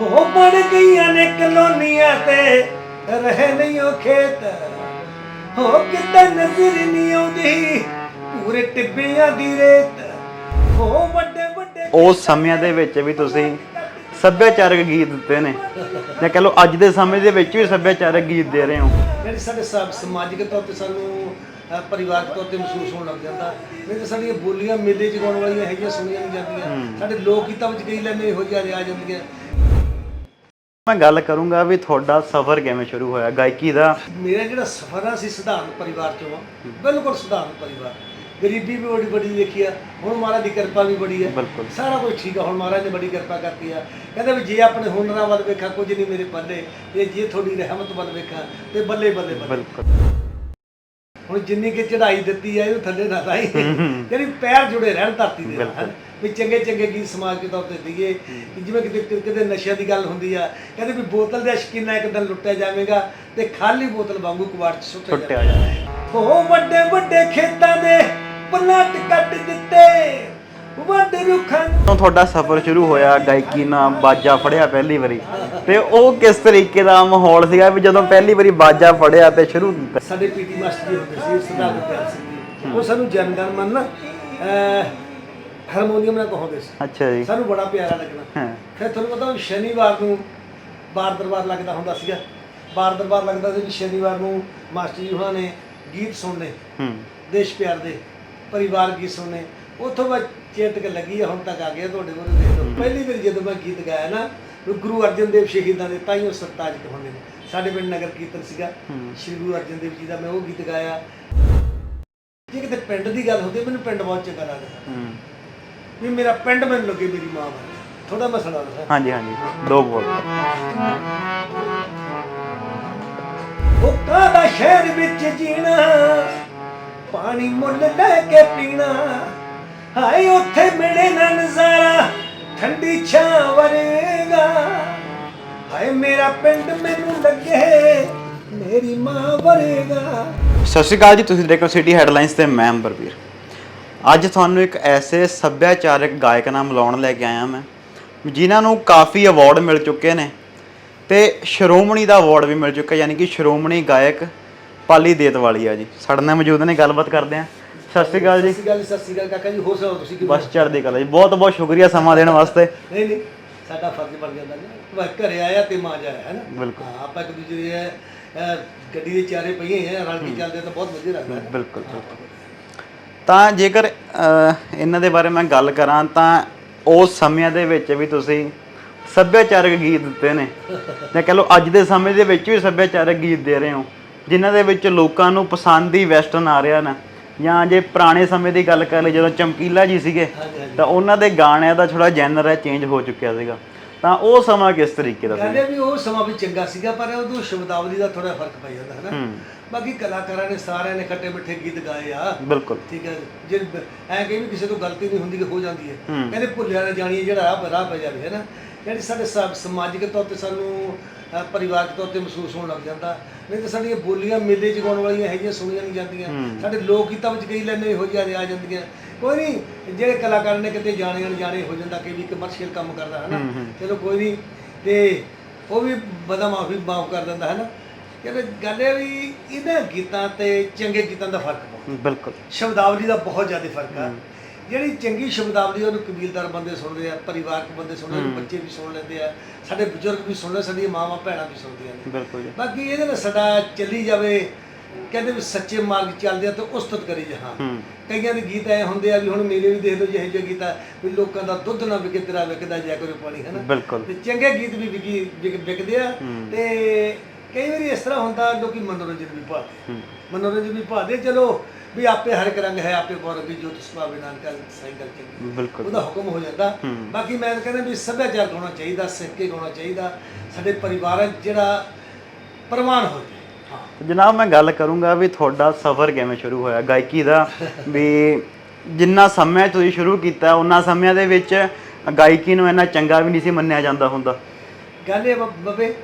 ਹੋ ਬਣ ਗਈਆਂ ਨੇ ਕਲੋਨੀਆਂ ਤੇ। ਰਹੇ ਨਹੀਂ ਉਹ ਖੇਤ। ਹੋ ਕਿਤੇ ਨਜ਼ਰ ਨਹੀਂ ਆਉਂਦੀ ਪੂਰੇ ਟਿੱਬਿਆਂ ਦੀ ਰੇਤ। ਹੋ ਵੱਡੇ ਵੱਡੇ ਉਸ ਸਮਿਆਂ ਦੇ ਵਿੱਚ ਵੀ ਤੁਸੀਂ ਸੱਭਿਆਚਾਰਕ ਗੀਤ ਦਿੱਤੇ ਨੇ। ਜਾਂ ਕਹ ਲਓ ਅੱਜ ਦੇ ਸਮੇਂ ਦੇ ਵਿੱਚ ਵੀ ਸੱਭਿਆਚਾਰਕ ਗੀਤ ਦੇ ਰਹੇ ਹੋ। ਜਿਹੜੀ ਸਾਡੇ ਸਭ ਸਮਾਜਿਕ ਤੌਰ ਤੇ ਸਾਨੂੰ ਅਹ, ਪਰਿਵਾਰਕ ਤੌਰ ਤੇ ਮਹਿਸੂਸ ਹੋਣ ਲੱਗ ਜਾਂਦਾ। ਨਹੀਂ ਤਾਂ ਸਾਡੀਆਂ ਬੋਲੀਆਂ ਮੇਲੇ 'ਚ ਗਾਉਣ ਵਾਲੀਆਂ ਹੈਗੀਆਂ ਸੁਣੀਆਂ ਨਹੀਂ ਜਾਂਦੀਆਂ। ਸਾਡੇ ਲੋਕ ਗੀਤਾਂ ਵਿੱਚ ਕਈ ਲੈਵੇਂ ਇਹੋ ਜਿਹਾ ਆ ਜਾਂਦੀਆਂ ਮੈਂ ਗੱਲ ਕਰੂੰਗਾ ਵੀ ਤੁਹਾਡਾ ਸਫ਼ਰ ਕਿਵੇਂ ਸ਼ੁਰੂ ਹੋਇਆ? ਗਾਇਕੀ ਦਾ ਮੇਰਾ ਜਿਹੜਾ ਸਫਰ ਆ ਸੀ ਸਧਾਰਨ ਪਰਿਵਾਰ ਚੋਂ ਆ। ਬਿਲਕੁਲ ਸਧਾਰਨ ਪਰਿਵਾਰ। ਗਰੀਬੀ ਵੀ ਬੜੀ ਬੜੀ ਦੇਖੀ ਆ ਹੁਣ ਮਹਾਰਾਜ ਦੀ ਕਿਰਪਾ ਵੀ ਬੜੀ ਆ। ਬਿਲਕੁਲ। ਸਾਰਾ ਕੁਝ ਠੀਕ ਆ ਹੁਣ ਮਹਾਰਾਜ ਨੇ ਬੜੀ ਕਿਰਪਾ ਕਰਤੀ ਆ। ਕਹਿੰਦਾ ਵੀ ਜੇ ਆਪਣੇ ਹੁਨਰਾਂ ਵੱਲ ਵੇਖਾਂ ਕੁਝ ਨਹੀਂ ਮੇਰੇ ਪੱਲੇ ਤੇ ਜੇ ਤੁਹਾਡੀ ਰਹਿਮਤ ਵੱਲ ਵੇਖਾਂ ਤੇ ਬੱਲੇ ਬੱਲੇ ਬੱਲੇ। ਬਿਲਕੁਲ। ਹੁਣ ਜਿੰਨੀ ਕਿ ਚੜਾਈ ਦਿੱਤੀ ਆ ਇਹਨੂੰ ਥੱਲੇ ਨਾ ਲਾਈ। ਜਿਹੜੀ ਪੈਰ ਜੁੜੇ ਰਹਿਣ ਧਰਤੀ ਦੇ ਨਾਲ। ਵੀ ਚੰਗੇ ਚੰਗੇ ਗੀਤ ਸਮਾਜ ਦੇ ਤੌਰ ਤੇ ਦਈਏ ਕਿ ਜਿਵੇਂ ਕਿਤੇ ਕਿਤੇ ਨਸ਼ਿਆਂ ਦੀ ਗੱਲ ਹੁੰਦੀ ਆ ਕਹਿੰਦੇ ਵੀ ਬੋਤਲ ਦੇ ਸ਼ਕੀਨਾ ਇੱਕ ਦਿਨ ਲੁੱਟਿਆ ਜਾਵੇਗਾ ਤੇ ਖਾਲੀ ਬੋਤਲ ਵਾਂਗੂ ਕਬਾੜ ਚ ਸੁੱਟਿਆ ਜਾਵੇਗਾ ਜਾਣਾ ਹੋ ਵੱਡੇ ਵੱਡੇ ਖੇਤਾਂ ਦੇ ਪਲਾਟ ਕੱਟ ਦਿੱਤੇ। ਵੱਡੇ ਰੁੱਖਾਂ ਨੂੰ। ਜਦੋਂ ਤੁਹਾਡਾ ਸਫ਼ਰ ਸ਼ੁਰੂ ਹੋਇਆ ਗਾਇਕੀ ਨਾਲ ਬਾਜਾ ਫੜਿਆ ਪਹਿਲੀ ਵਾਰੀ ਤੇ ਉਹ ਕਿਸ ਤਰੀਕੇ ਦਾ ਮਾਹੌਲ ਸੀਗਾ ਵੀ ਜਦੋਂ ਪਹਿਲੀ ਵਾਰੀ ਬਾਜਾ ਫੜਿਆ ਤੇ ਸ਼ੁਰੂ ਕੀਤਾ? ਸਾਡੇ ਪੀਟੀ ਮਾਸਟਰ ਜੀ ਹੁੰਦੇ ਸੀ ਸਰਦਾਰ ਗੁਰਦਿਆਲ ਸਿੰਘ ਜੀ। ਉਹ ਸਾਨੂੰ ਜਨਗਣ ਮਨ ਨਾ ਹਾਰਮੋਨੀਅਮ ਨਾਲ ਕਹਾਉਂਦੇ ਸੀ। ਅੱਛਾ ਜੀ। ਸਾਨੂੰ ਬੜਾ ਪਿਆਰਾ ਲੱਗਣਾ। ਫਿਰ ਤੁਹਾਨੂੰ ਪਤਾ ਸ਼ਨੀਵਾਰ ਨੂੰ ਬਾਰ ਦਰਬਾਰ ਲੱਗਦਾ ਹੁੰਦਾ ਸੀਗਾ। ਬਾਰ ਦਰਬਾਰ ਲੱਗਦਾ ਸੀ ਵੀ ਸ਼ਨੀਵਾਰ ਨੂੰ ਮਾਸਟਰ ਜੀ ਉਹਨਾਂ ਨੇ ਗੀਤ ਸੁਣਨੇ ਹੂੰ। ਦੇਸ਼ ਪਿਆਰ ਦੇ ਪਰਿਵਾਰ ਗੀਤ ਸੁਣਨੇ। ਉੱਥੋਂ ਮੈਂ ਚੇਤਕ ਲੱਗੀ ਆ ਹੁਣ ਤੱਕ ਆ ਗਿਆ ਤੁਹਾਡੇ ਕੋਲ ਦੇਖ ਲਓ। ਪਹਿਲੀ ਵਾਰ ਜਦੋਂ ਮੈਂ ਗੀਤ ਗਾਇਆ ਨਾ ਗੁਰੂ ਅਰਜਨ ਦੇਵ ਸ਼ਹੀਦਾਂ ਦੇ ਤਾਈਓ ਸਰਤਾਜ ਕਹਾਉਂਦੇ ਨੇ। ਸਾਡੇ ਪਿੰਡ ਨਗਰ ਕੀਰਤਨ ਸੀਗਾ ਸ਼੍ਰੀ ਗੁਰੂ ਅਰਜਨ ਦੇਵ ਜੀ ਦਾ ਮੈਂ ਉਹ ਗੀਤ ਗਾਇਆ। ਜੇ ਕਿਤੇ ਪਿੰਡ ਦੀ ਗੱਲ ਹੁੰਦੀ ਮੈਨੂੰ ਪਿੰਡ ਬਹੁਤ ਚੰਗਾ ਲੱਗਦਾ। ਹੂੰ। ਵੀ ਮੇਰਾ ਪਿੰਡ ਮੈਨੂੰ ਲੱਗੇ ਮੇਰੀ ਮਾਂ ਵਾਂਗ ਥੋੜਾ ਮਸਲਾ ਹੁੰਦਾ ਹਾਂਜੀ ਹਾਂਜੀ। ਦੋ ਬੋਲ ਉਹ ਕਾਦਾ ਸ਼ਹਿਰ ਵਿੱਚ ਜੀਣਾ ਪਾਣੀ ਮੁੱਲ ਲੈ ਕੇ ਪੀਣਾ। ਹਾਏ, ਉੱਥੇ ਮਿਲੇ ਨਾ ਨਜ਼ਾਰਾ, ਠੰਡੀ ਛਾਂ ਵਰਗਾ। ਹਾਏ, ਮੇਰਾ ਪਿੰਡ ਮੈਨੂੰ ਲੱਗੇ, ਮੇਰੀ ਮਾਂ ਵਰਗਾ। ਸਤਿ ਸ਼੍ਰੀ ਅਕਾਲ ਜੀ, ਤੁਸੀਂ ਦੇਖ ਰਹੇ ਹੋ ਸਿਟੀ ਹੈਡਲਾਈਨਸ ਤੇ ਮੈਂ ਅੰਬਰਵੀਰ ਅੱਜ ਤੁਹਾਨੂੰ ਇੱਕ ਐਸੇ ਸੱਭਿਆਚਾਰਕ ਗਾਇਕ ਨਾਲ ਮਿਲਾਉਣ ਲੈ ਕੇ ਆਇਆ ਮੈਂ, ਜਿਨ੍ਹਾਂ ਨੂੰ ਕਾਫੀ ਅਵਾਰਡ ਮਿਲ ਚੁੱਕੇ ਨੇ ਤੇ ਸ਼੍ਰੋਮਣੀ ਦਾ ਅਵਾਰਡ ਵੀ ਮਿਲ ਚੁੱਕਾ, ਯਾਨੀ ਕਿ ਸ਼੍ਰੋਮਣੀ ਗਾਇਕ ਪਾਲੀ ਦੇਤਵਾਲੀ ਆ ਜੀ। ਸਾਡੇ ਨਾਲ ਮੌਜੂਦ ਨੇ, ਗੱਲਬਾਤ ਕਰਦੇ ਆ। ਸਤਿ ਸ਼੍ਰੀ ਅਕਾਲ ਜੀ। ਸਤਿ ਸ਼੍ਰੀ ਅਕਾਲ ਜੀ, ਸਤਿ ਸ਼੍ਰੀ ਅਕਾਲ ਕਾਕਾ ਜੀ ਹੋ ਸਕਦਾ ਤੁਸੀਂ ਕਿਵੇਂ ਬਸ ਚੜ੍ਹਦੀ ਕਲਾ ਜੀ। ਬਹੁਤ ਬਹੁਤ ਸ਼ੁਕਰੀਆ ਸਮਾਂ ਦੇਣ ਵਾਸਤੇ। ਨਹੀਂ ਨਹੀਂ ਸਾਡਾ ਫਰਜ਼ ਬਣ ਜਾਂਦਾ ਜੀ। ਮੈਂ ਘਰੇ ਆਇਆ ਤੇ ਮਾਂ ਜਾਇਆ ਹੈ ਨਾ? ਬਿਲਕੁਲ। ਹਾਂ, ਆਪਾਂ ਇੱਕ ਦੂਜੇ ਦੇ ਅਹ, ਗੱਡੀ ਦੇ ਚਾਰੇ ਪਹੀਏ ਹੈ ਰਲ ਕੇ ਚੱਲਦੇ ਤਾਂ ਬਹੁਤ ਵਧੀਆ ਲੱਗਦਾ। ਹੈ ਬਿਲਕੁਲ ਬਿਲਕੁਲ। ਤਾਂ ਜੇਕਰ ਅਹ, ਇਹਨਾਂ ਦੇ ਬਾਰੇ ਮੈਂ ਗੱਲ ਕਰਾਂ ਤਾਂ ਉਸ ਸਮਿਆਂ ਦੇ ਵਿੱਚ ਵੀ ਤੁਸੀਂ ਸੱਭਿਆਚਾਰਕ ਗੀਤ ਦਿੱਤੇ ਨੇ। ਜਾਂ ਕਹ ਲਓ ਅੱਜ ਦੇ ਸਮੇਂ ਦੇ ਵਿੱਚ ਵੀ ਸੱਭਿਆਚਾਰਕ ਗੀਤ ਦੇ ਰਹੇ ਹੋ। ਜਿਨ੍ਹਾਂ ਦੇ ਵਿੱਚ ਲੋਕਾਂ ਨੂੰ ਪਸੰਦ ਹੀ ਵੈਸਟਰਨ ਆ ਰਿਹਾ ਨਾ। ਜਾਂ ਜੇ ਪੁਰਾਣੇ ਸਮੇਂ ਦੀ ਗੱਲ ਕਰ ਲਈ ਜਦੋਂ ਚਮਕੀਲਾ ਜੀ ਸੀਗੇ ਤਾਂ ਉਹਨਾਂ ਦੇ ਗਾਣਿਆਂ ਦਾ ਥੋੜਾ ਜੈਨਰ ਹੈ ਚੇਂਜ ਹੋ ਚੁੱਕਿਆ ਸੀਗਾ। ਤਾਂ ਉਹ ਸਮਾਂ ਕਿਸ ਤਰੀਕੇ ਦਾ ਸੀ? ਕਹਿੰਦੇ ਵੀ ਉਹ ਸਮਾਂ ਵੀ ਚੰਗਾ ਸੀਗਾ ਪਰ ਉਦੋਂ ਸ਼ਬਦਾਵਲੀ ਦਾ ਥੋੜਾ ਫ਼ਰਕ ਪੈ ਜਾਂਦਾ ਹੈ। ਨਾ ਬਾਕੀ ਕਲਾਕਾਰਾਂ ਨੇ ਸਾਰਿਆਂ ਨੇ ਖੱਟੇ ਮਿੱਠੇ ਗੀਤ ਗਾਏ ਆ। ਬਿਲਕੁਲ। ਠੀਕ ਹੈ ਜੇ ਐ ਕਿ ਵੀ ਕਿਸੇ ਤੋਂ ਗਲਤੀ ਨਹੀਂ ਹੁੰਦੀ ਕਿ ਹੋ ਜਾਂਦੀ ਹੈ। ਕਹਿੰਦੇ ਭੁੱਲਿਆ ਨਾ ਜਾਣੀ ਜਿਹੜਾ ਰਾਹ ਰਾਹ ਪੈ ਜਾਵੇ ਹੈ ਨਾ ਜਿਹੜੀ ਸਾਡੇ ਸਮਾਜਿਕ ਤੌਰ ਤੇ ਸਾਨੂੰ ਅਹ, ਪਰਿਵਾਰਕ ਤੌਰ ਤੇ ਮਹਿਸੂਸ ਹੋਣ ਲੱਗ ਜਾਂਦਾ। ਨਹੀਂ ਤਾਂ ਸਾਡੀਆਂ ਬੋਲੀਆਂ ਮੇਲੇ 'ਚ ਗਾਉਣ ਵਾਲੀਆਂ ਹੈਗੀਆਂ ਸੁਣੀਆਂ ਨਹੀਂ ਜਾਂਦੀਆਂ। ਸਾਡੇ ਲੋਕ ਗੀਤਾਂ ਵਿੱਚ ਕਈ ਲੈਣੇ ਇਹੋ ਜਿਹਾ ਆ ਜਾਂਦੀਆਂ। ਕੋਈ ਨਹੀਂ ਜਿਹੜੇ ਕਲਾਕਾਰ ਨੇ ਕਿਤੇ ਜਾਣੇ ਅਣਜਾਣੇ ਹੋ ਜਾਂਦਾ ਕਿ ਵੀ ਕਮਰਸ਼ੀਅਲ ਕੰਮ ਕਰਦਾ ਹੈ ਨਾ ਚਲੋ ਕੋਈ ਨਹੀਂ ਤੇ ਉਹ ਵੀ ਬਦਾ ਮਾਫੀ ਮਾਫ ਕਰ ਦਿੰਦਾ ਹੈ ਨਾ ਕਹਿੰਦੇ ਗੱਲ ਇਹ ਵੀ ਇਹਨਾਂ ਗੀਤਾਂ ਤੇ ਚੰਗੇ ਗੀਤਾਂ ਦਾ ਫ਼ਰਕ ਬਹੁਤ ਬਿਲਕੁਲ। ਸ਼ਬਦਾਵਲੀ ਦਾ ਬਹੁਤ ਜ਼ਿਆਦਾ ਫ਼ਰਕ ਆ। ਜਿਹੜੀ ਚੰਗੀ ਸ਼ਬਦਾਵਲੀ ਉਹਨੂੰ ਕਬੀਲਦਾਰ ਬੰਦੇ ਸੁਣਦੇ ਆ ਪਰਿਵਾਰਕ ਬੰਦੇ ਸੁਣਦੇ ਆ ਬੱਚੇ ਵੀ ਸੁਣ ਲੈਂਦੇ ਆ ਸਾਡੇ ਬਜ਼ੁਰਗ ਵੀ ਸੁਣਦੇ ਸਾਡੀਆਂ ਮਾਵਾਂ ਭੈਣਾਂ ਵੀ ਸੁਣਦੀਆਂ ਨੇ। ਬਿਲਕੁਲ ਜੀ। ਬਾਕੀ ਇਹਦੇ ਨਾਲ ਸਾਡਾ ਚੱਲੀ ਜਾਵੇ ਕਹਿੰਦੇ ਵੀ ਸੱਚੇ ਮਾਰਗ ਚੱਲਦੇ ਆ ਤਾਂ ਉਸਤਤ ਕਰੀ ਜਹਾਂ ਕਈਆਂ ਦੇ ਗੀਤ ਐ ਹੁੰਦੇ ਆ ਵੀ ਹੁਣ ਮੇਰੇ ਵੀ ਦੇਖ ਲਓ ਜਿਹੇ ਜਿਹੇ ਗੀਤ ਆ ਵੀ ਲੋਕਾਂ ਦਾ ਦੁੱਧ ਨਾ ਵਿਕੇ ਤੇਰਾ ਵਿਕਦਾ ਜੈ ਕਰੇ ਪਾਣੀ ਹੈ ਨਾ? ਬਿਲਕੁਲ। ਤੇ ਚੰਗੇ ਗੀਤ ਵੀ ਵਿਕੀ ਵਿਕ- ਵਿਕਦੇ ਆ। ਤੇ ਕਈ ਵਾਰੀ ਇਸ ਤਰ੍ਹਾਂ ਹੁੰਦਾ ਲੋਕੀ ਮਨੋਰੰਜਨ ਵੀ ਭਾਲਦੇ ਹੂੰ। ਮਨੋਰੰਜਨ ਵੀ ਭਾਲਦੇ ਚਲੋ ਵੀ ਆਪੇ ਹਰ ਇੱਕ ਰੰਗ ਹੈ ਆਪੇ ਗੌਰਵ ਵੀ ਜੋਤ ਸੁਭਾਵੇ ਨਾਨਕਾ ਸਾਈਕਲ ਚੰਗੀ ਬਿਲਕੁਲ। ਉਹਦਾ ਹੁਕਮ ਹੋ ਜਾਂਦਾ। ਬਾਕੀ ਮੈਂ ਕਹਿੰਦਾ ਵੀ ਸੱਭਿਆਚਾਰ ਗਾਉਣਾ ਚਾਹੀਦਾ ਸਿੱਖ ਕੇ ਗਾਉਣਾ ਚਾਹੀਦਾ ਸਾਡੇ ਪਰਿਵਾਰ ਜਿਹੜਾ ਪ੍ਰਮਾਣ ਹੋ ਜਾਏ। ਜਨਾਬ ਮੈਂ ਗੱਲ ਕਰੂੰਗਾ ਵੀ ਤੁਹਾਡਾ ਸਫ਼ਰ ਕਿਵੇਂ ਸ਼ੁਰੂ ਹੋਇਆ? ਗਾਇਕੀ ਦਾ ਵੀ ਜਿੰਨਾ ਸਮਾਂ ਤੁਸੀਂ ਸ਼ੁਰੂ ਕੀਤਾ ਉਹਨਾਂ ਸਮਿਆਂ ਦੇ ਵਿੱਚ ਗਾਇਕੀ ਨੂੰ ਇੰਨਾ ਚੰਗਾ ਵੀ ਨਹੀਂ ਸੀ ਮੰਨਿਆ ਜਾਂਦਾ ਹੁੰਦਾ। ਗੱਲ ਇਹ ਬੱਬੇ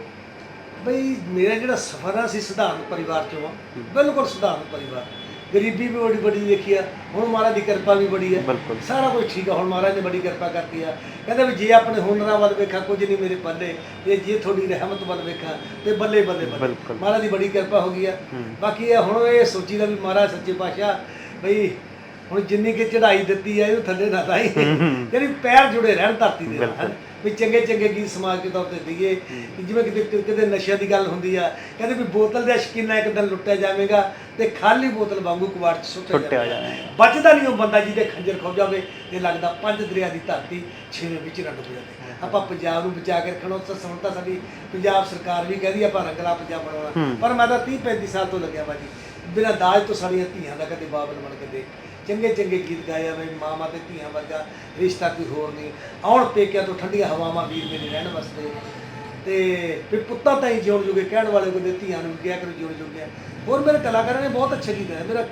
ਬਈ ਮੇਰਾ ਜਿਹੜਾ ਸਫਰ ਆ ਸੀ ਸਧਾਰਨ ਪਰਿਵਾਰ ਚੋਂ ਬਿਲਕੁਲ ਸਧਾਰਨ ਪਰਿਵਾਰ। ਗਰੀਬੀ ਵੀ ਬੜੀ ਬੜੀ ਦੇਖੀ ਆ ਹੁਣ ਮਹਾਰਾਜ ਦੀ ਕਿਰਪਾ ਵੀ ਬੜੀ ਬਿਲਕੁਲ। ਸਾਰਾ ਕੁਝ ਠੀਕ ਆ ਹੁਣ ਮਹਾਰਾਜ ਨੇ ਬੜੀ ਕਿਰਪਾ ਕਰਤੀ ਆ। ਕਹਿੰਦਾ ਵੀ ਜੇ ਆਪਣੇ ਹੁਨਰਾਂ ਵੱਲ ਵੇਖਾਂ ਕੁਝ ਨਹੀਂ ਮੇਰੇ ਪੱਲੇ ਤੇ ਜੇ ਤੁਹਾਡੀ ਰਹਿਮਤ ਵੱਲ ਵੇਖਾਂ ਤੇ ਬੱਲੇ ਬੱਲੇ ਬੱਲੇ। ਮਹਾਰਾਜ ਦੀ ਬੜੀ ਕਿਰਪਾ ਹੋ ਗਈ ਆ। ਬਾਕੀ ਇਹ ਹੁਣ ਇਹ ਸੋਚੀਦਾ ਵੀ ਮਹਾਰਾਜ ਸੱਚੇ ਪਾਤਸ਼ਾਹ ਬਈ ਹੁਣ ਜਿੰਨੀ ਕਿ ਚੜ੍ਹਾਈ ਦਿੱਤੀ ਆ ਇਹਨੂੰ ਥੱਲੇ ਨਾ ਲਾਈ। ਜਿਹੜੀ ਪੈਰ ਜੁੜੇ ਰਹਿਣ ਧਰਤੀ ਦੇ ਨਾਲ। ਵੀ ਚੰਗੇ ਚੰਗੇ ਗੀਤ ਸਮਾਜ ਦੇ ਤੌਰ ਤੇ ਦਈਏ। ਕਿ ਜਿਵੇਂ ਕਿਤੇ ਕਿਤੇ ਨਸ਼ਿਆਂ ਦੀ ਗੱਲ ਹੁੰਦੀ ਆ ਕਹਿੰਦੇ ਵੀ ਬੋਤਲ ਦੇ ਸ਼ਕੀਨਾ ਇੱਕ ਦਿਨ ਲੁੱਟਿਆ ਜਾਵੇਗਾ ਤੇ ਖਾਲੀ ਬੋਤਲ ਵਾਂਗੂ ਕਬਾੜ ਚ ਸੁੱਟਿਆ ਜਾਵੇਗਾ। ਬਚਦਾ ਨਹੀਂ ਉਹ ਬੰਦਾ ਜਿਹਦੇ ਖੰਜਰ ਖੋ ਜਾਵੇ ਤੇ ਲੱਗਦਾ ਪੰਜ ਦਰਿਆ ਦੀ ਧਰਤੀ ਛੇਵੇਂ ਵਿੱਚ ਨਾ ਡੁੱਬ ਜਾਵੇ ਆਪਾਂ ਪੰਜਾਬ ਨੂੰ ਬਚਾ ਕੇ ਰੱਖਣਾ ਉਸ ਸਮਝ ਤਾਂ ਸਾਡੀ ਪੰਜਾਬ ਸਰਕਾਰ ਵੀ ਕਹਿੰਦੀ ਆਪਾਂ ਰੰਗਲਾ ਪੰਜਾਬ ਬਣਾਉਣਾ। ਪਰ ਮੈਂ ਤਾਂ 30 35 ਸਾਲ ਤੋਂ ਲੱਗਿਆ ਬਾਜੀ ਬਿਨਾਂ ਦਾਜ ਤੋਂ ਸਾਡੀਆਂ ਧੀਆਂ ਦਾ ਕਦੇ ਬਾਬਲ ਬਣ ਕੇ ਦੇ ਚੰਗੇ ਚੰਗੇ ਗੀਤ ਗਾਏ ਆ ਬਈ ਮਾਮਾ ਤੇ ਧੀਆਂ ਵਰਗਾ ਰਿਸ਼ਤਾ ਕੋਈ ਹੋਰ ਨਹੀਂ। ਆਉਣ ਪੇਕਿਆਂ ਤੋਂ ਠੰਡੀਆਂ ਹਵਾਵਾਂ ਵੀਰ ਮੇਰੇ ਰਹਿਣ ਵਾਸਤੇ। ਤੇ ਵੀ ਪੁੱਤਾਂ ਤਾਂ ਹੀ ਜਿਉਣ ਜੋਗੇ ਕਹਿਣ ਵਾਲੇ ਕੋਈ ਧੀਆਂ ਨੂੰ ਕਿਹਾ ਕਰੋ ਜਿਉਣ ਜੋਗੇ। ਹੋਰ ਮੇਰੇ ਕਲਾਕਾਰਾਂ ਨੇ ਬਹੁਤ ਅੱਛੇ ਗੀਤ ਗਾਏ। ਮੇਰਾ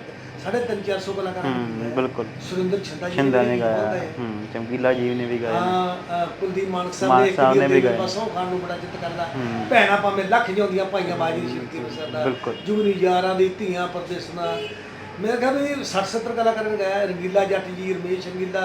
ਸਾਢੇ ਤਿੰਨ ਚਾਰ ਸੌ ਕਲਾਕਾਰਾਂ। ਬਿਲਕੁਲ। ਸੁਰਿੰਦਰ ਛੰਦਾ ਜੀ ਛਿੰਦਾ ਨੇ ਗਾਇਆ। ਹੂੰ ਚਮਕੀਲਾ ਜੀਵ ਨੇ ਵੀ ਗਾਇਆ ਹਾਂ ਕੁਲਦੀਪ ਮਾਨਕ ਸਾਹਿਬ ਨੇ ਵੀ ਗਾਏ। ਬਸੋਂ ਖਾਨ ਨੂੰ ਬੜਾ ਜਿੱਤ ਕਰਦਾ। ਭੈਣਾ ਭਾਵੇਂ ਲੱਖ ਜਿਉਂਦੀਆਂ ਭਾਈਆਂ ਬਾਜੀ ਸ਼ਿਰਕੀ ਵਸਦਾ। ਜੁਗਨੀ ਯਾਰਾਂ ਦੀ ਧੀਆਂ ਪਰਦੇਸਨਾ ਮੇਰੇ ਖਿਆਲ ਵੀ 60 70 ਕਲਾਕਾਰਾਂ ਨੇ ਗਾਇਆ ਰੰਗੀਲਾ ਜੱਟ ਜੀ ਰਮੇਸ਼ ਰੰਗੀਲਾ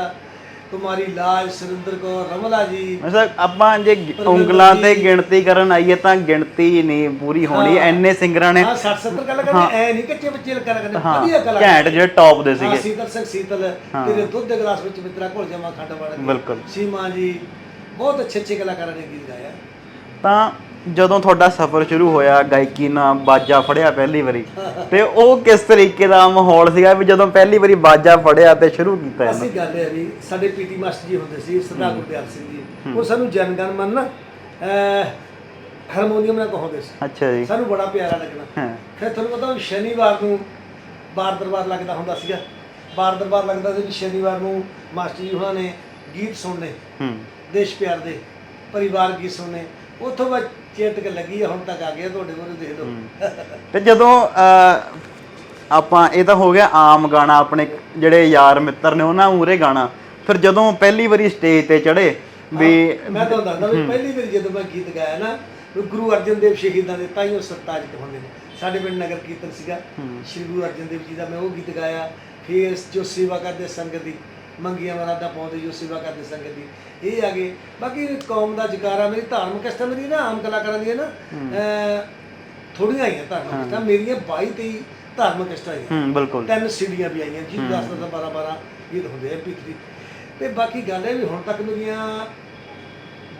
ਕੁਮਾਰੀ ਲਾਜ ਸੁਰਿੰਦਰ ਕੌਰ ਰਮਲਾ ਜੀ। ਮਤਲਬ ਆਪਾਂ ਜੇ ਉਂਗਲਾਂ ਤੇ ਗਿਣਤੀ ਕਰਨ ਆਈਏ ਤਾਂ ਗਿਣਤੀ ਨਹੀਂ ਪੂਰੀ ਹੋਣੀ ਐਨੇ ਸਿੰਗਰਾਂ ਨੇ। ਹਾਂ 60 70 ਕਲਾਕਾਰ ਨੇ ਐ ਨਹੀਂ ਕੱਚੇ ਬੱਚੇ ਕਲਾਕਾਰ ਨੇ ਹਾਂ। ਵਧੀਆ ਕਲਾਕਾਰ ਘੈਂਟ ਜਿਹੜੇ ਟੌਪ ਦੇ ਸੀਗੇ। ਸੀਤਲ ਸਿੰਘ ਸੀਤਲ ਤੇਰੇ ਦੁੱਧ ਦੇ ਗਲਾਸ ਵਿੱਚ ਮਿੱਤਰਾ ਘੁਲ ਜਾਵਾਂ ਖੰਡ ਵੜ ਬਿਲਕੁਲ। ਸੀਮਾ ਜੀ ਬਹੁਤ ਅੱਛੇ ਅੱਛੇ ਕਲਾਕਾਰਾਂ ਨੇ ਗੀਤ ਗਾਇਆ ਤਾਂ ਜਦੋਂ ਤੁਹਾਡਾ ਸਫ਼ਰ ਸ਼ੁਰੂ ਹੋਇਆ ਗਾਇਕੀ ਨਾਲ ਬਾਜਾ ਫੜਿਆ ਪਹਿਲੀ ਵਾਰੀ ਤੇ ਉਹ ਕਿਸ ਤਰੀਕੇ ਦਾ ਮਾਹੌਲ ਸੀਗਾ ਵੀ ਜਦੋਂ ਪਹਿਲੀ ਵਾਰੀ ਬਾਜਾ ਫੜਿਆ ਤੇ ਸ਼ੁਰੂ ਕੀਤਾ ਇਹਨੂੰ? ਅਸੀਂ ਗੱਲ ਹੈ ਵੀ ਸਾਡੇ ਪੀਟੀ ਮਾਸਟਰ ਜੀ ਹੁੰਦੇ ਸੀ ਸਰਦਾਰ ਗੁਰਦਿਆਲ ਸਿੰਘ ਜੀ। ਉਹ ਸਾਨੂੰ ਜਨਗਣ ਮਨ ਨਾ ਅਹ, ਹਾਰਮੋਨੀਅਮ ਨਾਲ ਕਹਾਉਂਦੇ ਸੀ। ਅੱਛਾ ਜੀ। ਸਾਨੂੰ ਬੜਾ ਪਿਆਰਾ ਲੱਗਣਾ। ਹਾਂ। ਫਿਰ ਤੁਹਾਨੂੰ ਪਤਾ ਸ਼ਨੀਵਾਰ ਨੂੰ ਬਾਰ ਦਰਬਾਰ ਲੱਗਦਾ ਹੁੰਦਾ ਸੀਗਾ। ਬਾਰ ਦਰਬਾਰ ਲੱਗਦਾ ਸੀ ਵੀ ਸ਼ਨੀਵਾਰ ਨੂੰ ਮਾਸਟਰ ਜੀ ਉਹਨਾਂ ਨੇ ਗੀਤ ਸੁਣਨੇ ਹੂੰ। ਦੇਸ਼ ਪਿਆਰ ਦੇ ਪਰਿਵਾਰ ਗੀਤ ਸੁਣਨੇ। ਉੱਥੋਂ ਬਾਅਦ ਚੇਤਕ ਲੱਗੀ ਆ ਹੁਣ ਤੱਕ ਆ ਗਿਆ ਤੁਹਾਡੇ ਕੋਲ ਦੇਖ ਲਓ। ਤੇ ਜਦੋਂ ਅਹ, ਆਪਾਂ ਇਹ ਤਾਂ ਹੋ ਗਿਆ ਆਮ ਗਾਣਾ ਆਪਣੇ ਜਿਹੜੇ ਯਾਰ ਮਿੱਤਰ ਨੇ ਉਹਨਾਂ ਮੂਰੇ ਗਾਣਾ। ਫਿਰ ਜਦੋਂ ਪਹਿਲੀ ਵਾਰੀ ਸਟੇਜ ਤੇ ਚੜੇ ਵੀ ਮੈਂ ਤੁਹਾਨੂੰ ਦੱਸਦਾ ਵੀ ਪਹਿਲੀ ਵਾਰ ਜਦੋਂ ਮੈਂ ਗੀਤ ਗਾਇਆ ਨਾ ਵੀ ਗੁਰੂ ਅਰਜਨ ਦੇਵ ਸ਼ਹੀਦਾਂ ਦੇ ਤਾਈਓ ਸਰਤਾਜ ਕਹਾਉਂਦੇ ਨੇ। ਸਾਡੇ ਪਿੰਡ ਨਗਰ ਕੀਰਤਨ ਸੀਗਾ। ਸ਼੍ਰੀ ਗੁਰੂ ਅਰਜਨ ਦੇਵ ਜੀ ਦਾ ਮੈਂ ਉਹ ਗੀਤ ਗਾਇਆ। ਫਿਰ ਜੋ ਸੇਵਾ ਕਰਦੇ ਸੰਗਤ ਦੀ ਮੰਗੀਆਂ ਮਰਾਦਾ ਪਾਉਂਦੇ ਜੋ ਸੇਵਾ ਕਰਦੇ ਸੰਗਤ ਦੀ। ਇਹ ਆ ਗਏ। ਬਾਕੀ ਕੌਮ ਦਾ ਜਕਾਰਾ ਮੇਰੀ ਧਾਰਮਿਕ ਕਿਸ਼ਤਾਂ ਮੇਰੀ ਨਾ ਆਮ ਕਲਾਕਾਰਾਂ ਦੀਆਂ ਨਾ ਥੋੜੀਆਂ ਆਈਆਂ ਧਾਰਮਿਕ ਕਿਸ਼ਤਾਂ ਮੇਰੀਆਂ 22 23 ਧਾਰਮਿਕ ਆਈਆਂ। ਹੂੰ ਬਿਲਕੁਲ। ਤਿੰਨ ਸੀੜੀਆਂ ਵੀ ਆਈਆਂ। ਜੀ 10 10 12 12 ਗੀਤ ਹੁੰਦੇ ਆ MP3 ਤੇ ਬਾਕੀ ਗੱਲ ਇਹ ਵੀ ਹੁਣ ਤੱਕ ਮੇਰੀਆਂ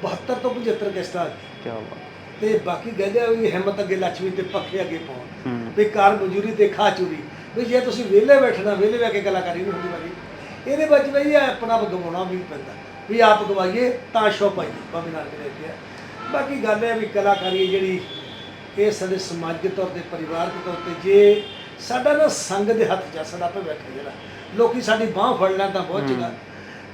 72 ਤੋਂ 75 ਕਿਸ਼ਤਾਂ ਆ ਗਈਆਂ। ਕੀ ਬਾਤ। ਤੇ ਬਾਕੀ ਗੱਲ ਇਹ ਵੀ ਹਿੰਮਤ ਅੱਗੇ ਲక్ష్ਮੀ ਤੇ ਪੱਖੇ ਅੱਗੇ ਪਾਉਣ। ਹੂੰ। ਵੀ ਕਾਰ ਮਜ਼ਦੂਰੀ ਤੇ ਖਾ ਚੂਰੀ। ਵੀ ਜੇ ਤੁਸੀਂ ਵਿਹਲੇ ਬੈਠਣਾ ਵਿਹਲੇ ਬੈ ਕੇ ਕਲਾਕਾਰੀ ਨਹੀਂ ਹੁੰਦੀ ਬਾਈ ਇਹਦੇ ਵਿੱਚ ਬਈ ਆਪਣਾ ਗਵਾਉਣਾ ਵੀ ਪੈਂਦਾ। ਵੀ ਆਪ ਗਵਾਈਏ ਤਾਂ ਸ਼ੋ ਪਾਈਏ ਬਾਬੇ ਨਾਨਕ ਨੇ ਕਿਹਾ। ਬਾਕੀ ਗੱਲ ਇਹ ਵੀ ਕਲਾਕਾਰੀ ਹੈ ਜਿਹੜੀ ਇਹ ਸਾਡੇ ਸਮਾਜਿਕ ਤੌਰ ਤੇ ਪਰਿਵਾਰਕ ਤੌਰ ਤੇ ਜੇ ਸਾਡਾ ਨਾ ਸੰਗ ਦੇ ਹੱਥ ਆ, ਸਾਡਾ ਭਵਿੱਖ ਜਿਹੜਾ ਲੋਕੀ ਸਾਡੀ ਬਾਹ ਫੜ ਲੈਣ ਤਾਂ ਬਹੁਤ ਚੰਗਾ।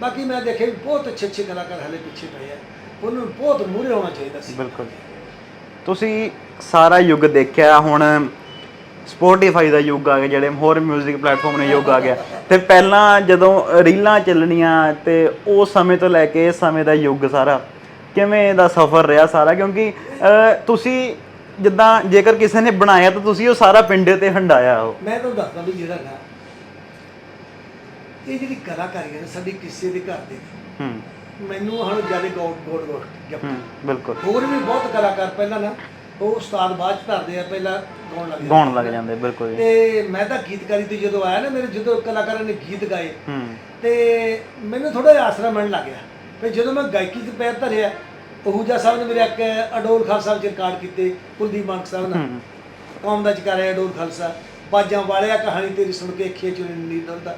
ਬਾਕੀ ਮੈਂ ਦੇਖਿਆ ਵੀ ਬਹੁਤ ਅੱਛੇ ਅੱਛੇ ਕਲਾਕਾਰ ਹਲੇ ਪਿੱਛੇ ਪਏ ਆ। ਉਹਨਾਂ ਨੂੰ ਬਹੁਤ ਮੂਹਰੇ ਹੋਣਾ ਚਾਹੀਦਾ ਸੀ। ਬਿਲਕੁਲ। ਤੁਸੀਂ ਸਾਰਾ ਯੁੱਗ ਦੇਖਿਆ ਹੁਣ ਸਪੋਟੀਫਾਈ ਦਾ ਯੁੱਗ ਆ ਗਿਆ ਜਿਹੜੇ ਹੋਰ 뮤직 ਪਲੇਟਫਾਰਮ ਨੇ ਯੁੱਗ ਆ ਗਿਆ। ਤੇ ਪਹਿਲਾਂ ਜਦੋਂ ਰੀਲਾਂ ਚੱਲਣੀਆਂ ਤੇ ਉਸ ਸਮੇਂ ਤੋਂ ਲੈ ਕੇ ਇਸ ਸਮੇਂ ਦਾ ਯੁੱਗ ਸਾਰਾ ਕਿਵੇਂ ਦਾ ਸਫ਼ਰ ਰਿਹਾ ਸਾਰਾ? ਕਿਉਂਕਿ ਤੁਸੀਂ ਜਿੱਦਾਂ ਜੇਕਰ ਕਿਸੇ ਨੇ ਬਣਾਇਆ ਤਾਂ ਤੁਸੀਂ ਉਹ ਸਾਰਾ ਪਿੰਡੇ ਤੇ ਹੰਡਾਇਆ ਉਹ। ਮੈਂ ਤੁਹਾਨੂੰ ਦੱਸਦਾ ਵੀ ਜਿਹੜਾ ਨਾ ਇਹ ਜਿਹੜੀ ਕਲਾਕਾਰੀ ਹੈ ਨਾ ਸਾਡੀ ਕਿਸੇ ਦੇ ਘਰ ਦੇ। ਹੂੰ। ਮੈਨੂੰ ਹੁਣ ਜ਼ਿਆਦਾ ਗੋਡ ਗੋਡ ਗੋਡ ਬਿਲਕੁਲ। ਹੋਰ ਵੀ ਬਹੁਤ ਕਲਾਕਾਰ ਪਹਿਲਾਂ ਨਾ ਉਹ ਉਸਤਾਦ ਬਾਅਦ ਚ ਧਰਦੇ ਆ ਪਹਿਲਾਂ ਗਾਉਣ ਲੱਗ ਜਾਂਦੇ। ਗਾਉਣ ਲੱਗ ਜਾਂਦੇ ਬਿਲਕੁਲ ਜੀ। ਤੇ ਮੈਂ ਤਾਂ ਗੀਤਕਾਰੀ ਤੇ ਜਦੋਂ ਆਇਆ ਨਾ ਮੇਰੇ ਜਦੋਂ ਕਲਾਕਾਰਾਂ ਨੇ ਗੀਤ ਗਾਏ ਹੂੰ। ਤੇ ਮੈਨੂੰ ਥੋੜਾ ਜਿਹਾ ਆਸਰਾ ਮਿਲਣ ਲੱਗ ਗਿਆ। ਫਿਰ ਜਦੋਂ ਮੈਂ ਗਾਇਕੀ 'ਚ ਪੈਰ ਧਰਿਆ ਉਹੂਜਾ ਸਾਹਿਬ ਨੇ ਮੇਰੇ ਇੱਕ ਅਡੋਲ ਖਾਲਸਾ ਸਾਹਿਬ 'ਚ ਰਿਕਾਰਡ ਕੀਤੇ ਕੁਲਦੀਪ ਮਾਨਕ ਸਾਹਿਬ ਨਾਲ। ਕੌਮ ਦਾ ਜਕਾਰਿਆ ਅਡੋਲ ਖਾਲਸਾ। ਬਾਜਾਂ ਵਾਲਿਆ ਕਹਾਣੀ ਤੇਰੀ ਸੁਣ ਕੇ ਅੱਖੀਆਂ ਚੋਂ ਨੀਂਦ ਡੁੱਲਦਾ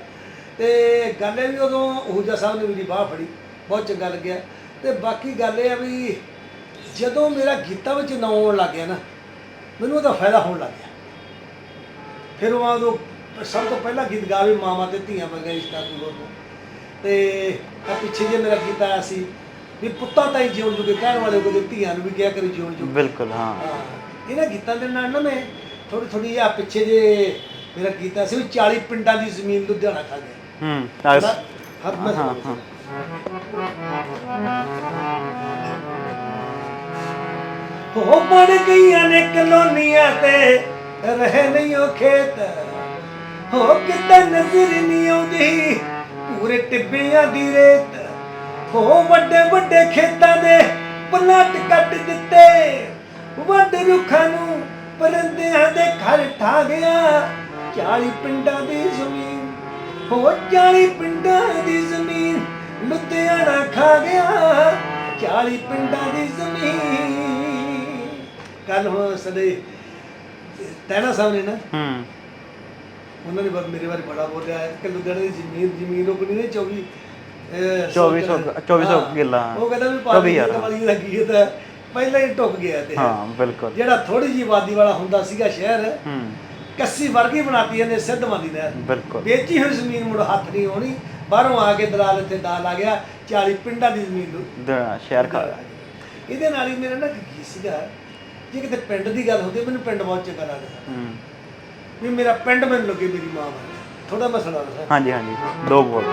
ਤੇ ਗੱਲ ਇਹ ਵੀ ਉਦੋਂ ਉਹੂਜਾ ਸਾਹਿਬ ਨੇ ਮੇਰੀ ਬਾਹ ਫੜੀ ਬਹੁਤ ਚੰਗਾ ਲੱਗਿਆ। ਤੇ ਬਾਕੀ ਗੱਲ ਇਹ ਆ ਵੀ ਜਦੋਂ ਮੇਰਾ ਗੀਤਾਂ ਵਿੱਚ ਨਾਂ ਆਉਣ ਲੱਗ ਗਿਆ ਨਾ ਮੈਨੂੰ ਉਹਦਾ ਫਾਇਦਾ ਹੋਣ ਲੱਗ ਗਿਆ। ਫਿਰ ਉਹ ਉਦੋਂ ਸਭ ਤੋਂ ਪਹਿਲਾ ਗੀਤ ਗਾਵੇ ਮਾਮਾ ਤੇ ਧੀਆਂ ਵਰਗਾ ਰਿਸ਼ਤਾ ਤੂੰ ਹੋਰ। ਤੇ ਆ ਪਿੱਛੇ ਜੇ ਮੇਰਾ ਗੀਤ ਆਇਆ ਸੀ ਵੀ ਪੁੱਤਾਂ ਤਾਂ ਹੀ ਜਿਉਣ ਜੋਗੇ ਕਹਿਣ ਵਾਲੇ ਕੋਲ ਧੀਆਂ ਨੂੰ ਵੀ ਕਿਹਾ ਕਰੀ ਜਿਉਣ ਜੋਗੇ। ਬਿਲਕੁਲ ਹਾਂ। ਇਹਨਾਂ ਗੀਤਾਂ ਦੇ ਨਾਲ ਨਾ ਮੈਂ ਥੋੜੀ ਥੋੜੀ ਆ ਪਿੱਛੇ ਜੇ ਮੇਰਾ ਗੀਤ ਸੀ ਵੀ 40 ਪਿੰਡਾਂ ਦੀ ਜ਼ਮੀਨ ਲੁਧਿਆਣਾ ਖਾ ਗਿਆ। ਹੂੰ। ਹਾਂ ਹਾਂ। ਹੋ ਬਣ ਗਈਆਂ ਨੇ ਕਲੋਨੀਆਂ ਤੇ। ਰਹੇ ਨਹੀਂ ਉਹ ਖੇਤ। ਹੋ ਕਿਤੇ ਨਜ਼ਰ ਨਹੀਂ ਆਉਂਦੀ। ਪੂਰੇ ਟਿੱਬਿਆਂ ਦੀ ਰੇਤ। ਹੋ ਵੱਡੇ ਵੱਡੇ ਖੇਤਾਂ ਦੇ ਪਲਾਟ ਕੱਟ ਦਿੱਤੇ। ਵੱਡੇ ਰੁੱਖਾਂ ਨੂੰ ਪਰੰਦਿਆਂ ਦੇ ਘਰ ਠਾ ਗਿਆ। 40 ਪਿੰਡਾਂ ਦੀ ਜ਼ਮੀਨ। ਹੋ 40 ਪਿੰਡਾਂ ਦੀ ਜ਼ਮੀਨ ਲੁਧਿਆਣਾ ਖਾ ਗਿਆ। 40 ਪਿੰਡਾਂ ਦੀ ਜ਼ਮੀਨ। ਕੱਲ ਹੋ ਸਾਡੇ ਤੈਨਾ ਸਾਹਿਬ ਨੇ ਨਾ ਹੂੰ। ਉਹਨਾਂ ਨੇ ਮੇਰੇ ਬਾਰੇ ਬੜਾ ਬੋਲਿਆ। ਹੈ ਕਿ ਲੁਧਿਆਣੇ ਦੀ ਜ਼ਮੀਨ ਜ਼ਮੀਨ ਉਹ ਨਹੀਂ 24 ਅਹ, 2400 ਕਿੱਲਾ। 2400 ਹਾਂ। ਕਿੱਲਾ। ਉਹ ਕਹਿੰਦਾ ਵੀ ਚੌਵੀ ਪਾਣੀ ਹਜ਼ਾਰ। ਵਾਲੀ ਦਾ ਗੀਤ ਹੈ ਪਹਿਲਾਂ ਹੀ ਟੁੱਕ ਗਿਆ ਤੇ। ਹਾਂ ਬਿਲਕੁਲ। ਜਿਹੜਾ ਥੋੜੀ ਜੀ ਆਬਾਦੀ ਵਾਲਾ ਹੁੰਦਾ ਸੀਗਾ ਸ਼ਹਿਰ ਹੂੰ। ਕੱਸੀ ਵਰਗੀ ਬਣਾਤੀ ਇਹਨੇ ਸਿੱਧਵਾਂ ਦੀ। ਨਹਿਰ ਬਿਲਕੁਲ। ਵੇਚੀ ਹੋਈ ਜ਼ਮੀਨ ਮੁੜ ਹੱਥ ਨਹੀਂ ਆਉਣੀ। ਬਾਹਰੋਂ ਆ ਕੇ ਦਲਾਲ ਇੱਥੇ ਦਾਲ ਆ ਗਿਆ 40 ਪਿੰਡਾਂ ਦੀ ਜ਼ਮੀਨ। ਨੂੰ ਦ- ਸ਼ਹਿਰ ਖਾ ਇਹਦੇ ਨਾਲ ਹੀ ਮੇਰਾ ਨਾ ਕੀ ਸੀਗਾ ਜੇ ਕਿਤੇ ਪਿੰਡ ਦੀ ਗੱਲ ਹੁੰਦੀ ਮੈਨੂੰ ਪਿੰਡ ਬਹੁਤ ਚੰਗਾ ਲੱਗਦਾ। ਹੂੰ। ਵੀ ਮੇਰਾ ਪਿੰਡ ਮੈਨੂੰ ਲੱਗੇ ਮੇਰੀ ਮਾਂ ਵਾਲਾ ਥੋੜਾ ਮਸਲਾ ਦੱਸਾਂ ਹਾਂਜੀ ਹਾਂਜੀ। ਦੋ ਬੋਲ।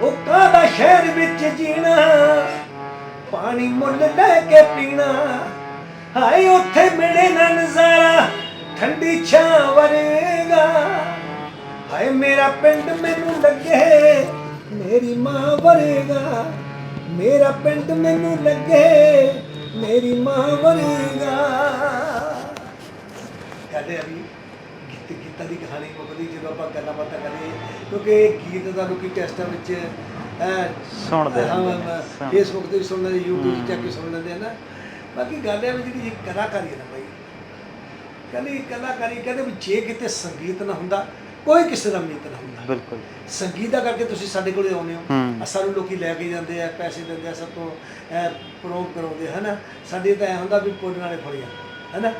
ਉਹ ਕਾਦਾ ਸ਼ਹਿਰ ਵਿੱਚ ਜੀਣਾ ਪਾਣੀ ਮੁੱਲ ਲੈ ਕੇ ਪੀਣਾ। ਹਾਏ ਉੱਥੇ ਮਿਲੇ ਨਾ ਨਜ਼ਾਰਾ ਠੰਡੀ ਛਾਂ ਵਰਗਾ। ਹਾਏ ਮੇਰਾ ਪਿੰਡ ਮੈਨੂੰ ਲੱਗੇ ਮੇਰੀ ਮਾਂ ਵਰਗਾ। ਮੇਰਾ ਪਿੰਡ ਮੈਨੂੰ ਲੱਗੇ ਮੇਰੀ ਮਾਂ ਵਰਗਾ। ਕਹਦੇ ਅਭੀ ਗੀਤ ਗੀਤਾਂ ਦੀ ਕਹਾਣੀ ਮੁੱਕਦੀ ਜਦੋਂ ਆਪਾਂ ਗੱਲਾਂ ਬਾਤਾਂ ਕਰੀਏ ਕਿਉਂਕਿ ਇਹ ਗੀਤ ਦਾ ਲੋਕੀ ਟੈਸਟਾਂ ਵਿੱਚ ਸੁਣਦੇ ਫੇਸਬੁੱਕ ਤੇ ਵੀ ਸੁਣ ਲੈਂਦੇ YouTube ਤੇ ਚੱਕ ਕੇ ਸੁਣ ਲੈਂਦੇ ਆ ਨਾ। ਬਾਕੀ ਗੱਲ ਇਹ ਵੀ ਜਿਹੜੀ ਇਹ ਕਲਾਕਾਰੀ ਹੈ ਨਾ ਬਾਈ ਕਹਿੰਦੀ ਕਲਾਕਾਰੀ ਕਹਿੰਦੇ ਵੀ ਜੇ ਕਿਤੇ ਸੰਗੀਤ ਨਾ ਹੁੰਦਾ ਕੋਈ ਕਿਸੇ ਦਾ ਮੀਤ ਨਾ ਹੁੰਦਾ। ਬਿਲਕੁਲ। ਸੰਗੀਤ ਦਾ ਕਰਕੇ ਤੁਸੀਂ ਸਾਡੇ ਕੋਲੇ ਆਉਂਦੇ ਹੋ। ਹੂੰ। ਸਾਨੂੰ ਲੋਕੀ ਲੈ ਕੇ ਜਾਂਦੇ ਆ ਪੈਸੇ ਦਿੰਦੇ ਆ ਸਭ ਤੋਂ ਪ੍ਰੋਮ ਕਰਾਉਂਦੇ ਹਨਾ? ਸਾਡੇ ਤਾਂ ਐ ਹੁੰਦਾ ਵੀ ਪੁੱਲ ਨਾਲੇ ਫੜੀਆਂ ਹਨਾ?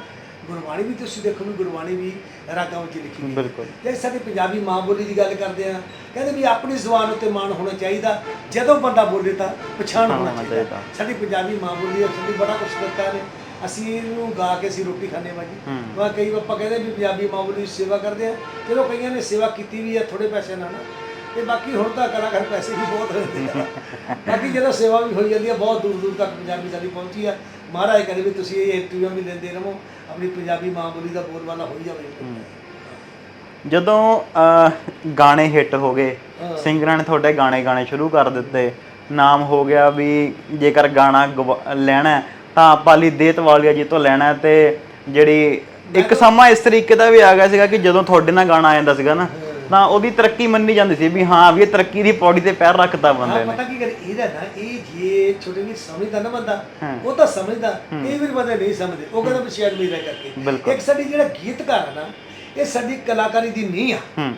ਗੁਰਬਾਣੀ ਵੀ ਤੁਸੀਂ ਦੇਖੋ ਵੀ ਗੁਰਬਾਣੀ ਵੀ ਰਾਗਾਂ ਵਿੱਚ ਲਿਖੀ ਗਈ ਬਿਲਕੁਲ। ਜੇ ਸਾਡੀ ਪੰਜਾਬੀ ਮਾਂ ਬੋਲੀ ਦੀ ਗੱਲ ਕਰਦੇ ਆ ਕਹਿੰਦੇ ਵੀ ਆਪਣੀ ਜ਼ੁਬਾਨ ਉੱਤੇ ਮਾਣ ਹੋਣਾ ਚਾਹੀਦਾ ਜਦੋਂ ਬੰਦਾ ਬੋਲੇ ਤਾਂ ਪਛਾਣ ਹੋਣਾ ਚਾਹੀਦਾ। ਸਾਡੀ ਪੰਜਾਬੀ ਮਾਂ ਬੋਲੀ ਹੈ ਸਾਡੀ ਬੜਾ ਕੁਛ ਦਿੱਤਾ ਨੇ ਅਸੀਂ ਇਹਨੂੰ ਗਾ ਕੇ ਅਸੀਂ ਰੋਟੀ ਬਾਜੀ ਹੂੰ। ਵਾ ਕਈ ਆਪਾਂ ਕਹਿੰਦੇ ਵੀ ਪੰਜਾਬੀ ਮਾਂ ਬੋਲੀ ਦੀ ਸੇਵਾ ਕਰਦੇ ਆ। ਚਲੋ ਕਈਆਂ ਨੇ ਸੇਵਾ ਕੀਤੀ ਵੀ ਆ ਥੋੜੇ ਪੈਸੇ ਨਾਲ ਨਾ। ਤੇ ਬਾਕੀ ਹੁਣ ਤਾਂ ਕਲਾਕਾਰ ਪੈਸੇ ਵੀ ਬਹੁਤ ਦਿੰਦੇ ਆ। ਬਾਕੀ ਜਦੋਂ ਸੇਵਾ ਵੀ ਹੋਈ ਜਾਂਦੀ ਆ ਬਹੁਤ ਦੂਰ ਦੂਰ ਤੱਕ ਪੰਜਾਬੀ ਸਾਡੀ ਪਹੁੰਚੀ ਆ। ਮਹਾਰਾਜ ਕਰੇ ਵੀ ਤੁਸੀਂ ਇਹ ਇੰਟਰਵਿਊ ਵੀ ਲੈਂਦੇ ਰਹੋ ਆਪਣੀ ਪੰਜਾਬੀ ਮਾਂ ਬੋਲੀ ਦਾ ਬੋਲਬਾਲਾ ਹੋਈ ਜਾਵੇ। ਜਦੋਂ ਗਾਣੇ ਹਿੱਟ ਹੋ ਗਏ। ਸਿੰਗਰਾਂ ਨੇ ਤੁਹਾਡੇ ਗਾਣੇ ਗਾਣੇ ਸ਼ੁਰੂ ਕਰ ਦਿੱਤੇ। ਨਾਮ ਹੋ ਗਿਆ ਵੀ ਜੇਕਰ ਗਾਣਾ ਲੈਣਾ ਤਾਂ ਪਾਲੀ ਦੇਤ ਵਾਲੀਆ ਜੀ ਤੋਂ ਲੈਣਾ ਹੈ ਤੇ ਜਿਹੜੀ ਇੱਕ ਸਮਾਂ ਇਸ ਤਰੀਕੇ ਦਾ ਵੀ ਆ ਗਿਆ ਸੀਗਾ ਕਿ ਜਦੋਂ ਤੁਹਾਡੇ ਨਾਲ ਗਾਣਾ ਆ ਜਾਂਦਾ ਸੀਗਾ ਨਾ ਤਾਂ ਉਹਦੀ ਤਰੱਕੀ ਮੰਨੀ ਜਾਂਦੀ ਸੀ ਵੀ ਹਾਂ ਵੀ ਇਹ ਤਰੱਕੀ ਦੀ ਪੌੜੀ ਤੇ ਪੈਰ ਰੱਖਦਾ ਬੰਦੇ ਹਾਂ ਨੇ। ਪਤਾ ਕੀ ਗੱਲ ਇਹਦਾ ਨਾ ਇਹ ਜੇ ਛੋਟੇ ਵੀ ਸਮਝਦਾ ਨਾ ਬੰਦਾ। ਉਹ ਤਾਂ ਸਮਝਦਾ ਕਈ ਵਾਰ ਬੰਦੇ ਨਹੀਂ ਸਮਝਦੇ ਉਹ ਕਹਿੰਦਾ ਵੀ ਸ਼ਾਇਦ ਮੇਰਾ ਕਰਕੇ। ਇੱਕ ਸਾਡੀ ਜਿਹੜਾ ਗੀਤਕਾਰ ਨਾ ਇਹ ਸਾਡੀ ਕਲਾਕਾਰੀ ਦੀ ਨੀਂਹ ਆ।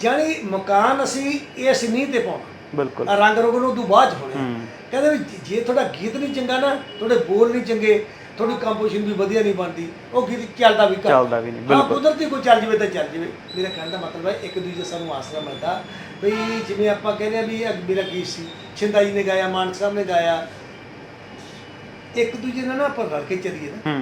ਜਾਣੀ ਮਕਾਨ ਅਸੀਂ ਇਸ ਨੀਂਹ ਤੇ ਪਾਉਣਾ। ਬਿਲਕੁਲ। ਰੰਗ ਰੋਗਨ ਉਦੋਂ ਬਾਅਦ 'ਚ ਹੋਣੇ। ਕਹਿੰਦੇ ਵੀ ਜੇ- ਤੁਹਾਡਾ ਗੀਤ ਨਹੀਂ ਚੰਗਾ ਨਾ ਤੁਹਾਡੇ ਬੋਲ ਨਹੀਂ ਚੰਗੇ ਤੁਹਾਡੀ ਕੰਪੋਜੀਸ਼ਨ ਵੀ ਵਧੀਆ ਨਹੀਂ ਬਣਦੀ ਉਹ ਗੀਤ ਚੱਲਦਾ ਵੀ। ਚੱਲਦਾ ਵੀ ਨਹੀਂ, ਬਿਲਕੁਲ। ਕੁਦਰਤੀ ਕੋਈ ਚੱਲ ਜਵੇ ਤਾਂ ਚੱਲ ਜਵੇ। ਮੇਰਾ ਕਹਿਣ ਦਾ ਮਤਲਬ ਹੈ ਇੱਕ ਦੂਜੇ ਸਾਨੂੰ ਆਸਰਾ ਮਿਲਦਾ। ਬਈ ਜਿਵੇਂ ਆਪਾਂ ਕਹਿੰਦੇ ਆ ਵੀ ਮੇਰਾ ਗੀਤ ਸੀ ਛਿੰਦਾ ਜੀ ਨੇ ਗਾਇਆ ਮਾਨਕ ਸਾਹਿਬ ਨੇ ਗਾਇਆ। ਇੱਕ ਦੂਜੇ ਨਾਲ ਨਾ ਆਪਾਂ ਰਲ ਕੇ ਚੱਲੀਏ ਨਾ।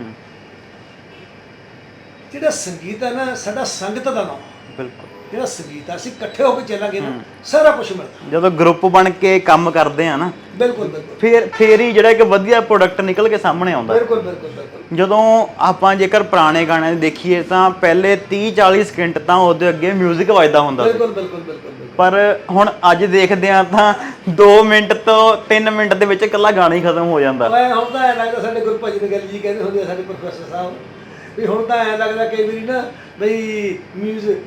ਜਿਹੜਾ ਸੰਗੀਤ ਹੈ ਨਾ ਸਾਡਾ ਸੰਗਤ ਦਾ ਨਾਮ। ਬਿਲਕੁਲ। ਜਿਹੜਾ ਸੰਗੀਤ ਆ ਅਸੀਂ ਇਕੱਠੇ ਹੋ ਕੇ ਚੱਲਾਂਗੇ ਨਾ ਸਾਰਾ ਕੁਝ ਮਿਲਦਾ। ਜਦੋਂ ਗਰੁੱਪ ਬਣ ਕੇ ਕੰਮ ਕਰਦੇ ਆ ਨਾ ਬਿਲਕੁਲ ਬਿਲਕੁਲ। ਫਿਰ ਫੇਰ ਹੀ ਜਿਹੜਾ ਇੱਕ ਵਧੀਆ ਪ੍ਰੋਡਕਟ ਨਿਕਲ ਕੇ ਸਾਹਮਣੇ ਆਉਂਦਾ। ਬਿਲਕੁਲ ਬਿਲਕੁਲ ਬਿਲਕੁਲ। ਜਦੋਂ ਆਪਾਂ ਜੇਕਰ ਪੁਰਾਣੇ ਗਾਣਿਆਂ ਦੀ ਦੇਖੀਏ ਤਾਂ ਪਹਿਲੇ 30 40 ਸਕਿੰਟ ਤਾਂ ਉਹਦੇ ਅੱਗੇ 뮤직 ਵੱਜਦਾ ਹੁੰਦਾ ਸੀ। ਬਿਲਕੁਲ ਬਿਲਕੁਲ ਬਿਲਕੁਲ ਬਿਲਕੁਲ। ਪਰ ਹੁਣ ਅੱਜ ਦੇਖਦੇ ਆ ਤਾਂ 2 ਮਿੰਟ ਤੋਂ 3 ਮਿੰਟ ਦੇ ਵਿੱਚ ਇਕੱਲਾ ਗਾਣਾ ਹੀ ਖਤਮ ਹੋ ਜਾਂਦਾ। ਮੈਂ ਹੁਣ ਤਾਂ ਐ ਲੱਗਦਾ ਸਾਡੇ ਗੁਰੂ ਭਜਨ ਗੱਲ ਜੀ ਕਹਿੰਦੇ ਹੁੰਦੇ ਆ ਸਾਡੇ ਪ੍ਰੋਫੈਸਰ ਸਾਹਿਬ। ਵੀ ਹੁਣ ਤਾਂ ਐ ਲੱਗਦਾ ਕਈ ਵਾਰੀ ਨਾ ਬਈ ਮਿਊਜ਼ਿਕ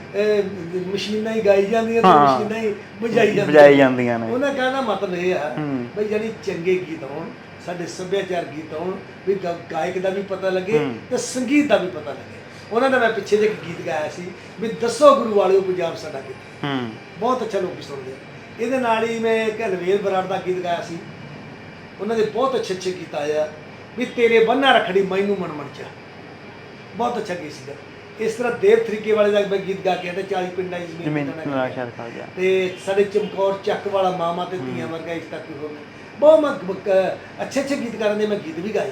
ਮਸ਼ੀਨਾਂ ਹੀ ਗਾਈ ਜਾਂਦੀਆਂ ਤੇ ਹਾਂ। ਮਸ਼ੀਨਾਂ ਹੀ ਵਜਾਈ ਜਾਂਦੀਆਂ। ਵਜਾਈ ਜਾਂਦੀਆਂ ਨੇ। ਉਹਨਾਂ ਕਹਿੰਦਾ ਮਤਲਬ ਇਹ ਆ ਹੂੰ। ਬਈ ਜਿਹੜੀ ਚੰਗੇ ਗੀਤ ਹੋਣ ਸਾਡੇ ਸੱਭਿਆਚਾਰ ਗੀਤ ਹੋਣ ਵੀ ਗਾ- ਗਾਇਕ ਦਾ ਵੀ ਪਤਾ ਲੱਗੇ ਹੂੰ। ਤੇ ਸੰਗੀਤ ਦਾ ਵੀ ਪਤਾ ਲੱਗੇ। ਉਹਨਾਂ ਦਾ ਮੈਂ ਪਿੱਛੇ ਜਿਹੇ ਇੱਕ ਗੀਤ ਗਾਇਆ ਸੀ ਵੀ ਦੱਸੋ ਗੁਰੂ ਵਾਲਿਓ ਪੰਜਾਬ ਸਾਡਾ ਕਿੱਥੇ? ਹੂੰ। ਬਹੁਤ ਅੱਛਾ ਲੋਕੀ ਸੁਣਦੇ ਆ। ਇਹਦੇ ਨਾਲ ਹੀ ਮੈਂ ਇੱਕ ਹਲਵੇਲ ਬਰਾੜ ਦਾ ਗੀਤ ਗਾਇਆ ਸੀ। ਉਹਨਾਂ ਦੇ ਬਹੁਤ ਅੱਛੇ ਅੱਛੇ ਗੀਤ ਆਏ ਆ ਵੀ ਤੇਰੇ ਬੰਨਾ ਰਖੜੀ ਮੈਨੂੰ ਮਨ ਮਨ ਚਾ। ਬਹੁਤ ਅੱਛਾ ਗੀਤ ਸੀਗਾ। ਇਸ ਤਰ੍ਹਾਂ ਦੇਵ ਤਰੀਕੇ ਵਾਲੇ ਦਾ ਮੈਂ ਗੀਤ ਗਾ ਕੇ ਆਇਆ 40 ਪਿੰਡਾਂ ਦੀ ਜ਼ਮੀਨ ਜ਼ਮੀਨ ਪਿੰਡਾਂ ਨਾਲ ਨਾਲ ਸ਼ਾਇਦ ਖਾ ਗਿਆ। ਤੇ ਸਾਡੇ ਚਮਕੌਰ ਚੱਕ ਵਾਲਾ ਮਾਮਾ ਤੇ ਧੀਆਂ ਵਰਗਾ ਇਸ ਤੱਕ ਹੋ ਗਿਆ ਬਹੁਤ ਮੈਂ ਅੱਛੇ ਅੱਛੇ ਗੀਤਕਾਰਾਂ ਦੇ ਮੈਂ ਗੀਤ ਵੀ ਗਾਏ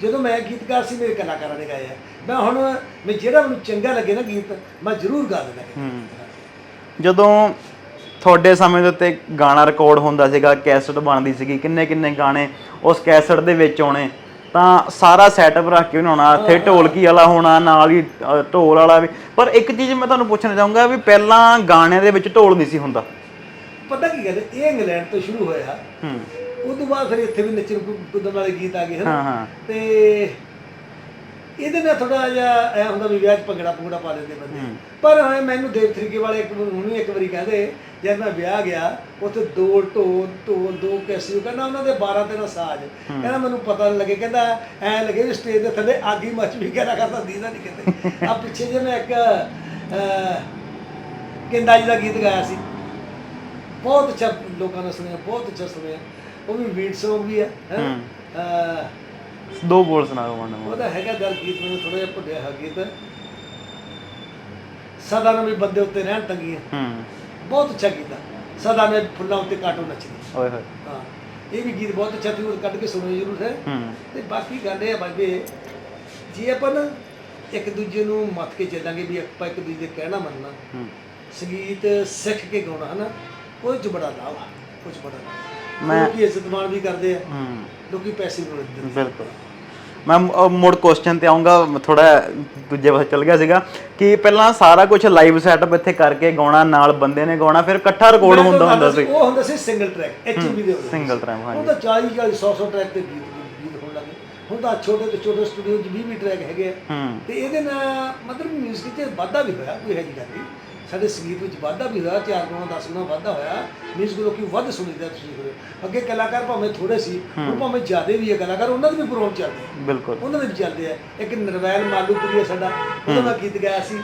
ਜਦੋਂ ਮੈਂ ਗੀਤਕਾਰ ਸੀ ਮੇਰੇ ਕਲਾਕਾਰਾਂ ਨੇ ਗਾਏ ਆ। ਮੈਂ ਹੁਣ ਮੈਂ ਜਿਹੜਾ ਮੈਨੂੰ ਚੰਗਾ ਲੱਗੇ ਨਾ ਗੀਤ ਮੈਂ ਜ਼ਰੂਰ ਗਾ ਦਿੰਦਾ ਜਦੋਂ ਤੁਹਾਡੇ ਸਮੇਂ ਦੇ ਉੱਤੇ ਗਾਣਾ ਰਿਕਾਰਡ ਹੁੰਦਾ ਸੀਗਾ ਕੈਸਟ ਬਣਦੀ ਸੀਗੀ ਕਿੰਨੇ ਕਿੰਨੇ ਗਾਣੇ ਉਸ ਕੈਸਟ ਦੇ ਵਿੱਚ ਆਉਣੇ? ਤਾਂ ਸਾਰਾ ਸੈਟਅਪ ਰੱਖ ਕੇ ਬਣਾਉਣਾ ਇੱਥੇ ਢੋਲਕੀ ਵਾਲਾ ਹੋਣਾ ਨਾਲ ਹੀ ਅ, ਢੋਲ ਵਾਲਾ ਵੀ। ਪਰ ਇੱਕ ਚੀਜ਼ ਮੈਂ ਤੁਹਾਨੂੰ ਪੁੱਛਣਾ ਚਾਹੂੰਗਾ ਵੀ ਪਹਿਲਾਂ ਗਾਣਿਆਂ ਦੇ ਵਿੱਚ ਢੋਲ ਨਹੀਂ ਸੀ ਹੁੰਦਾ। ਪਤਾ ਕੀ ਗੱਲ ਹੈ, ਇਹ ਇੰਗਲੈਂਡ ਤੋਂ ਸ਼ੁਰੂ ਹੋਇਆ। ਹੂੰ। ਉਸ ਤੋਂ ਬਾਅਦ ਫਿਰ ਇੱਥੇ ਵੀ ਨੱਚਣ ਕੁੱਦਣ ਵਾਲੇ ਗੀਤ ਆ ਗਏ ਹਨ ਹਾਂ ਹਾਂ। ਤੇ ਇਹਦੇ ਨਾਲ ਥੋੜਾ ਜਿਹਾ ਐ ਹੁੰਦਾ ਵੀ ਵਿਆਹ 'ਚ ਭੰਗੜਾ ਭੰਗੜਾ ਪਾ ਲੈਂਦੇ ਬੰਦੇ। ਪਰ ਹਾਂ ਮੈਨੂੰ ਦੇਵ ਤਰੀਕੇ ਵਾਲੇ ਇੱਕ ਹੁਣੀ ਇੱਕ ਵਾਰੀ ਕਹਿੰਦੇ ਜਦ ਮੈਂ ਵਿਆਹ ਗਿਆ ਉੱਥੇ ਦੋ ਢੋਲ ਢੋਲ ਦੋ ਕੈਸੀ ਕਹਿੰਦਾ ਉਹਨਾਂ ਦੇ 12 13 ਸਾਜ਼। ਕਹਿੰਦਾ ਮੈਨੂੰ ਪਤਾ ਨਹੀਂ ਲੱਗੇ ਕਹਿੰਦਾ ਐ ਲੱਗੇ ਵੀ ਸਟੇਜ ਦੇ ਥੱਲੇ ਅੱਗ ਹੀ ਮੱਚ ਵੀ ਕਹਿਣਾ ਕਰਦਾ ਦੀਦਾ ਨਹੀਂ ਕਹਿੰਦੇ ਆ ਪਿੱਛੇ ਜੇ ਮੈਂ ਇੱਕ ਕਿੰਦਾ ਜੀ ਦਾ ਗੀਤ ਗਾਇਆ ਸੀ। ਬਹੁਤ ਅੱਛਾ ਲੋਕਾਂ ਨੇ ਸੁਣਿਆ ਬਹੁਤ ਅੱਛਾ ਸੁਣਿਆ। ਉਹ ਵੀ ਬੀਟ ਵੀ ਹੈ? ਹੈਂ। ਦੋ ਬੋਲ ਸੁਣਾਓ ਮੈਨੂੰ ਉਹਦਾ ਹੈਗਾ ਗੱਲ ਗੀਤ ਮੈਨੂੰ ਥੋੜਾ ਜਿਹਾ ਭੁੱਲਿਆ ਹੈ ਗੀਤ। ਸਦਾ ਨਵੇਂ ਬੰਦੇ ਉੱਤੇ ਰਹਿਣ ਤੰਗੀਆਂ ਹੂੰ। ਬਹੁਤ ਅੱਛਾ ਗੀਤ ਆ। ਸਦਾ ਨੇ ਫੁੱਲਾਂ ਉੱਤੇ ਕਾਟੋ ਨੱਚਦੀ। ਓਏ ਹੋਏ। ਹਾਂ ਇਹ ਵੀ ਗੀਤ ਬਹੁਤ ਅੱਛਾ ਤੁਸੀਂ ਉਹ ਕੱਢ ਕੇ ਸੁਣੋ ਜ਼ਰੂਰ ਹੈ। ਹੂੰ। ਤੇ ਬਾਕੀ ਗੱਲ ਇਹ ਆ ਬਾਬੇ ਜੇ ਆਪਾਂ ਨਾ ਇੱਕ ਦੂਜੇ ਨੂੰ ਮੱਥ ਕੇ ਚੱਲਾਂਗੇ ਵੀ ਆਪਾਂ ਇੱਕ ਦੂਜੇ ਦੇ ਕਹਿਣਾ ਮੰਨਣਾ। ਹੂੰ। ਸੰਗੀਤ ਸਿੱਖ ਕੇ ਗਾਉਣਾ ਹਨਾ ਉਹ 'ਚ ਬੜਾ ਲਾਭ ਆ ਕੁਝ ਬੜਾ ਲਾਭ ਆ। ਮੈਂ- ਲੋਕੀ ਇੱਜ਼ਤ ਮਾਣ ਵੀ ਕਰਦੇ ਆ। ਹੂੰ। ਲੋਕੀ ਪੈਸੇ ਵੀ ਦਿੰਦੇ ਆ। ਬਿਲਕੁਲ। ਮੈਂ ਮ- ਮੁੜ ਕੁਐਸਚਨ ਤੇ ਆਉਂਗਾ ਥੋੜਾ ਦੂਜੇ ਪਾਸੇ ਚੱਲ ਗਿਆ ਸੀਗਾ ਕਿ ਪਹਿਲਾਂ ਸਾਰਾ ਕੁਝ ਲਾਈਵ ਸੈਟਅਪ ਇੱਥੇ ਕਰਕੇ ਗਾਉਣਾ ਨਾਲ ਬੰਦੇ ਨੇ ਗਾਉਣਾ ਫਿਰ ਇਕੱਠਾ ਰਿਕਾਰਡ ਹੁੰਦਾ ਹੁੰਦਾ ਸੀ। ਉਹ ਹੁੰਦਾ ਸੀ ਸਿੰਗਲ ਟਰੈਕ ਐਚਐਮਵੀ ਦੇ ਸਿੰਗਲ ਟਰੈਕ ਹਾਂਜੀ। ਤਾਂ 40 40 100 100 ਟਰੈਕ ਤੇ ਗੀਤ ਗੀਤ ਹੋਣ ਲੱਗੇ ਹੁਣ ਤਾਂ ਛੋਟੇ ਤੋਂ ਛੋਟੇ ਸਟੂਡੀਓ 'ਚ 20 20 ਟਰੈਕ ਹੈਗੇ ਆ। ਤੇ ਇਹਦੇ ਨਾਲ ਮਤਲਬ ਮਿਊਜ਼ਿਕ 'ਚ ਵਾਧਾ ਵੀ ਹੋਇਆ ਕੋਈ ਹੈ ਜੀ ਗੱਲ ਨਹੀਂ। ਸਾਡੇ ਸੰਗੀਤ ਵਿੱਚ ਵਾਧਾ ਵੀ ਹੋਇਆ ਚਾਰ ਗੁਣਾ 10 ਗੁਣਾ ਵਾਧਾ ਹੋਇਆ। ਮਿਊਜ਼ਿਕ ਲੋਕੀ ਵੱਧ ਸੁਣੀਦਾ ਤੁਸੀਂ ਸੁਣੋ ਅੱਗੇ ਕਲਾਕਾਰ ਭਾਵੇਂ ਥੋੜੇ ਸੀ ਹੁਣ ਭਾਵੇਂ ਜ਼ਿਆਦੇ ਵੀ ਹੈ ਕਲਾਕਾਰ ਉਹਨਾਂ ਦੇ ਵੀ ਪ੍ਰੋਗਰਾਮ ਚੱਲਦੇ ਆ। ਬਿਲਕੁਲ। ਉਹਨਾਂ ਦੇ ਵੀ ਚੱਲਦੇ ਆ। ਇੱਕ ਨਰਵੈਲ ਮਾਲੂਪੁਰੀ ਹੈ ਸਾਡਾ ਉਹਦਾ ਮੈਂ ਗੀਤ ਗਾਇਆ ਸੀ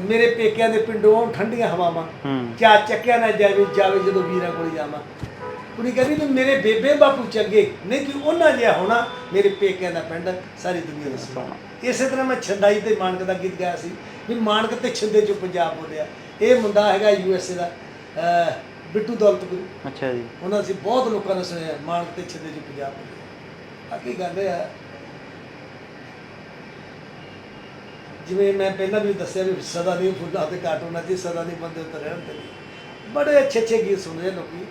ਮੇਰੇ ਪੇਕਿਆਂ ਦੇ ਪਿੰਡੋਂ ਠੰਡੀਆਂ ਹਵਾਵਾਂ ਚਾ ਚੱਕਿਆ ਨਾ ਜਾਵੇ ਜਾਵੇ ਜਦੋਂ ਵੀਰਾਂ ਕੋਲ ਜਾਵਾਂ। ਕੁੜੀ ਕਹਿੰਦੀ ਵੀ ਮੇਰੇ ਬੇਬੇ ਬਾਪੂ ਚੰਗੇ ਨਹੀਂ ਕਿ ਉਹਨਾਂ ਜਿਹਾ ਹੋਣਾ ਮੇਰੇ ਪੇਕਿਆਂ ਦਾ ਪਿੰਡ ਸਾਰੀ ਦੁਨੀਆ ਦਾ ਸੋਹਣਾ ਇਸੇ ਤਰ੍ਹਾਂ ਮੈਂ ਛੰਦਾਈ ਤੇ ਮਾਨਕ ਦਾ ਗੀਤ ਗਾਇਆ ਸੀ। ਵੀ ਮਾਨਕ ਤੇ ਛੰਦੇ ਚੋਂ ਪੰਜਾਬ ਬੋਲਿਆ ਇਹ ਮੁੰਡਾ ਹੈਗਾ ਯੂ ਐਸ ਏ ਦਾ ਬਿੱਟੂ ਦੌਲਤਪੁਰੀ ਅੱਛਾ ਜੀ। ਉਹਨਾਂ ਅਸੀਂ ਬਹੁਤ ਲੋਕਾਂ ਨੇ ਸੁਣਿਆ ਮਾਨਕ ਤੇ ਛੰਦੇ ਚੋਂ ਪੰਜਾਬ ਬੋਲਿਆ ਬਾਕੀ ਗੱਲ ਇਹ ਆ ਜਿਵੇਂ ਮੈਂ ਪਹਿਲਾਂ ਵੀ ਦੱਸਿਆ ਵੀ ਸਦਾ ਨਹੀਂ ਫੁੱਲਾਂ ਤੇ ਕਾਟੂਨਾਂ ਚ ਸਦਾ ਨਹੀਂ ਬੰਦੇ ਉੱਤੇ ਰਹਿਣ ਤੇ ਬੜੇ ਅੱਛੇ ਅੱਛੇ ਗੀਤ ਸੁਣਦੇ ਆ ਲੋਕੀ।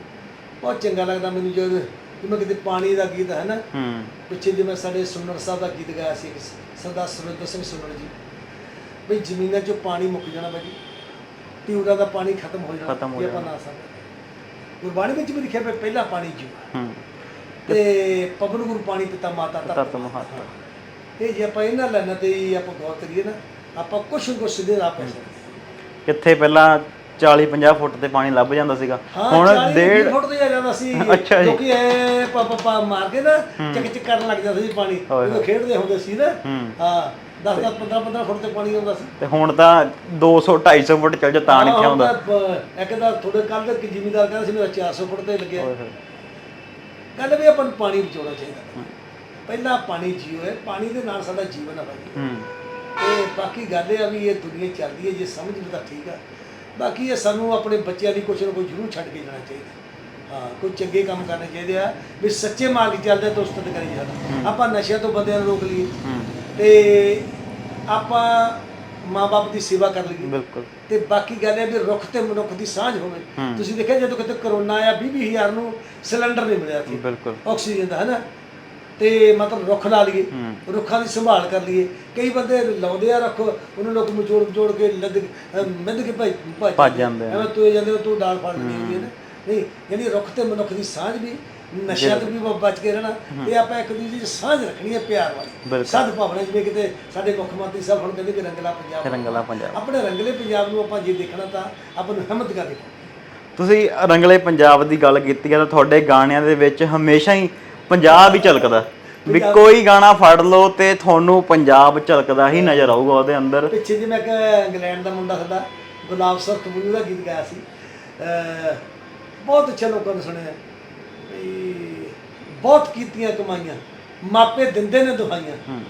ਬਹੁਤ ਚੰਗਾ ਲੱਗਦਾ ਮੈਨੂੰ ਜਦੋਂ ਜਿਵੇਂ ਕਿਤੇ ਪਾਣੀ ਦਾ ਗੀਤ ਹੈ ਨਾ। ਹੂੰ। ਪਿੱਛੇ ਜਿਵੇਂ ਸਾਡੇ ਸੁਨਰ ਸਾਹਿਬ ਦਾ ਗੀਤ ਗਾਇਆ ਸੀ ਸਰਦਾਰ ਸੁਰਿੰਦਰ ਸਿੰਘ ਸੁਨਰ ਜੀ। ਵੀ ਜ਼ਮੀਨਾਂ 'ਚੋਂ ਪਾਣੀ ਮੁੱਕ ਜਾਣਾ ਬਾਜੀ ਟਿਊਰਾਂ ਦਾ ਪਾਣੀ ਖਤਮ ਹੋ ਜਾਣਾ ਖਤਮ ਹੋ ਇਹ ਆਪਾਂ ਨਾ ਸਕਦੇ ਗੁਰਬਾਣੀ ਵਿੱਚ ਵੀ ਲਿਖਿਆ ਪਿਆ ਪਹਿਲਾ ਪਾਣੀ ਜੀਵ ਹੂੰ। ਤੇ ਪਵਨ ਗੁਰੂ ਪਾਣੀ ਪਿਤਾ ਮਾਤਾ ਤਤ ਮਹਾਤਾ ਇਹ ਜੇ ਆਪਾਂ ਇਹਨਾਂ ਲੈਣਾ ਤੇ ਆਪਾਂ ਗੌਰ ਕਰੀਏ ਨਾ ਆਪਾਂ ਕੁਛ ਨਾ ਕੁਛ ਸਿੱਧੇ ਰਾਹ ਪੈ ਸਕਦੇ। ਕਿੱਥੇ ਪਹਿਲਾਂ 40 50 ਫੁੱਟ ਤੇ ਪਾਣੀ ਲੱਭ ਜਾਂਦਾ ਸੀਗਾ। ਹੁਣ 40 ਡੇਢ ਫੁੱਟ ਤੇ ਆ ਜਾਂਦਾ ਸੀ। ਲੋਕੀ ਐ ਪਾ ਪਾ ਮਾਰ ਕੇ ਨਾ ਚੱਕ ਚੱਕ ਕਰਨ ਲੱਗ ਜਾਂਦਾ ਸੀ ਪਾਣੀ। ਜਦੋਂ ਖੇਡਦੇ ਹੁੰਦੇ ਸੀ ਨਾ ਹਾਂ। 10 10 15 15 ਫੁੱਟ ਤੇ ਪਾਣੀ ਆਉਂਦਾ ਸੀ। ਤੇ ਹੁਣ ਤਾਂ 200 250 ਫੁੱਟ ਚੱਲ ਜਾ ਤਾਂ ਨਹੀਂ ਹਾਂ, ਆਉਂਦਾ। ਅਹ, ਇੱਕ ਦਾ ਥੋੜੇ ਕੱਲ ਦੇ ਜ਼ਿਮੀਦਾਰ ਕਹਿੰਦਾ ਸੀ ਮੇਰਾ 400 ਫੁੱਟ ਤੇ ਲੱਗਿਆ। ਓਏ ਹੋਏ। ਵੀ ਆਪਾਂ ਨੂੰ ਪਾਣੀ ਬਚਾਉਣਾ ਚਾਹੀਦਾ। ਪਹਿਲਾਂ ਪਾਣੀ ਜੀਵ ਹੈ ਪਾਣੀ ਦੇ ਨਾਲ ਸਾਡਾ ਜੀਵਨ ਹੈ ਭਾਈ ਹੂੰ। ਤੇ ਬਾਕੀ ਗੱਲ ਇਹ ਆ ਵੀ ਇਹ ਦੁਨੀਆ ਚੱਲਦੀ ਹੈ ਜੇ ਸਮਝ ਲਈ ਤਾਂ ਠੀਕ ਆ। ਬਾਕੀ ਇਹ ਸਾਨੂੰ ਆਪਣੇ ਬੱਚਿਆਂ ਦੀ ਕੁਛ ਨਾ ਕੋਈ ਜ਼ਰੂਰ ਛੱਡ ਕੇ ਜਾਣਾ ਚਾਹੀਦਾ। ਹਾਂ ਕੋਈ ਚੰਗੇ ਕੰਮ ਕਰਨੇ ਚਾਹੀਦੇ ਆ। ਵੀ ਸੱਚੇ ਮਾਰਗ 'ਚ ਚੱਲਦੇ ਤਾਂ ਉਸਤਤ ਕਰੀ ਸਾਡਾ ਆਪਾਂ ਨਸ਼ਿਆਂ ਤੋਂ ਬੰਦਿਆਂ ਨੂੰ ਰੋਕ ਲਈਏ। ਹੂੰ। ਤੇ ਆਪਾਂ ਮਾਪੇ ਦੀ ਸੇਵਾ ਕਰ ਲਈਏ। ਬਿਲਕੁਲ। ਤੇ ਬਾਕੀ ਗੱਲ ਇਹ ਵੀ ਰੁੱਖ ਤੇ ਮਨੁੱਖ ਦੀ ਸਾਂਝ ਹੋਵੇ। ਹੂੰ। ਤੁਸੀਂ ਦੇਖਿਆ ਜਦੋਂ ਕਿਤੇ ਕਰੋਨਾ ਆਇਆ 20 ਹਜ਼ਾਰ ਨੂੰ ਸਿਲੰਡਰ ਨਹੀਂ ਮਿਲਿਆ ਸੀ ਬਿਲਕੁਲ। ਆਕਸੀਜਨ ਦਾ ਹੈ ਨਾ ਤੇ ਮਤਲਬ ਰੁੱਖ ਲਾ ਲਈਏ। ਹੂੰ। ਰੁੱਖਾਂ ਦੀ ਸੰਭਾਲ ਕਰ ਲਈਏ। ਕਈ ਬੰਦੇ ਲਾਉਂਦੇ ਆ ਰੱਖ ਉਹਨਾਂ ਲੋਕ ਮਚੋੜ ਮਚੋੜ ਕੇ ਲੱਦ ਮਿੱਧ ਕੇ ਭੱਜ ਭੱਜ ਜਾਂਦੇ ਆ। ਐਵੇਂ ਤੋਏ ਜਾਂਦੇ ਤੂੰ ਡਾਲ ਫੜ ਲਈ ਹੁੰਦੀ ਹੈ ਨਾ। ਨਹੀਂ ਯਾਨੀ ਰੁੱਖ ਤੇ ਮਨੁੱਖ ਦੀ ਸਾਂਝ ਵੀ ਨਸ਼ਿਆਂ ਤੋਂ ਵੀ ਬ- ਬਚ ਕੇ ਰਹਿਣਾ। ਤੇ ਆਪਾਂ ਇੱਕ ਦੂਜੇ ਦੀ ਸਾਂਝ ਰੱਖਣੀ ਹੈ ਪਿਆਰ ਵਾਲੀ। ਬਿਲਕੁਲ। ਸਦ ਭਾਵਨਾ ਜਿਵੇਂ ਕਿਤੇ ਸਾਡੇ ਮੁੱਖ ਮੰਤਰੀ ਸਾਹਿਬ ਹੁਣ ਕਹਿੰਦੇ ਕਿ ਰੰਗਲਾ ਪੰਜਾਬ। ਰੰਗਲਾ ਪੰਜਾਬ। ਆਪਣੇ ਰੰਗਲੇ ਪੰਜਾਬ ਨੂੰ ਆਪਾਂ ਜੇ ਦੇਖਣਾ ਤਾਂ ਆਪਾਂ ਨੂੰ ਹਿੰਮਤ ਪਊ। ਤੁਸੀਂ ਰੰਗਲੇ ਪੰਜਾਬ ਦੀ ਗੱਲ ਕੀਤੀ ਹੈ ਤਾਂ ਤੁਹਾਡੇ ਗਾਣਿਆਂ ਦੇ ਵਿੱਚ ਹਮੇਸ਼ਾ ਹੀ ਪੰਜਾਬ ਹੀ ਝਲਕਦਾ ਵੀ ਕੋਈ ਗਾਣਾ ਫੜ ਲਓ ਤੇ ਤੁਹਾਨੂੰ ਪੰਜਾਬ ਝਲਕਦਾ ਹੀ ਨਜ਼ਰ ਆਊਗਾ ਉਹਦੇ ਅੰਦਰ। ਪਿੱਛੇ ਜੇ ਮੈਂ ਇੱਕ ਇੰਗਲੈਂਡ ਦਾ ਮੁੰਡਾ ਸਾਡਾ ਗੁਲਾਬ ਸਰ ਕਬੂਲ ਦਾ ਗੀਤ ਗਾਇਆ ਸੀ। ਅਹ ਬਹੁਤ ਅੱਛਾ ਲੋਕਾਂ ਨੇ ਸੁਣਿਆ। ਬਹੁਤ ਕੀਤੀਆਂ ਕਮਾਈਆਂ ਮਾਪੇ ਦਿੰਦੇ ਨੇ ਦੁਹਾਈਆਂ। ਹੂੰ।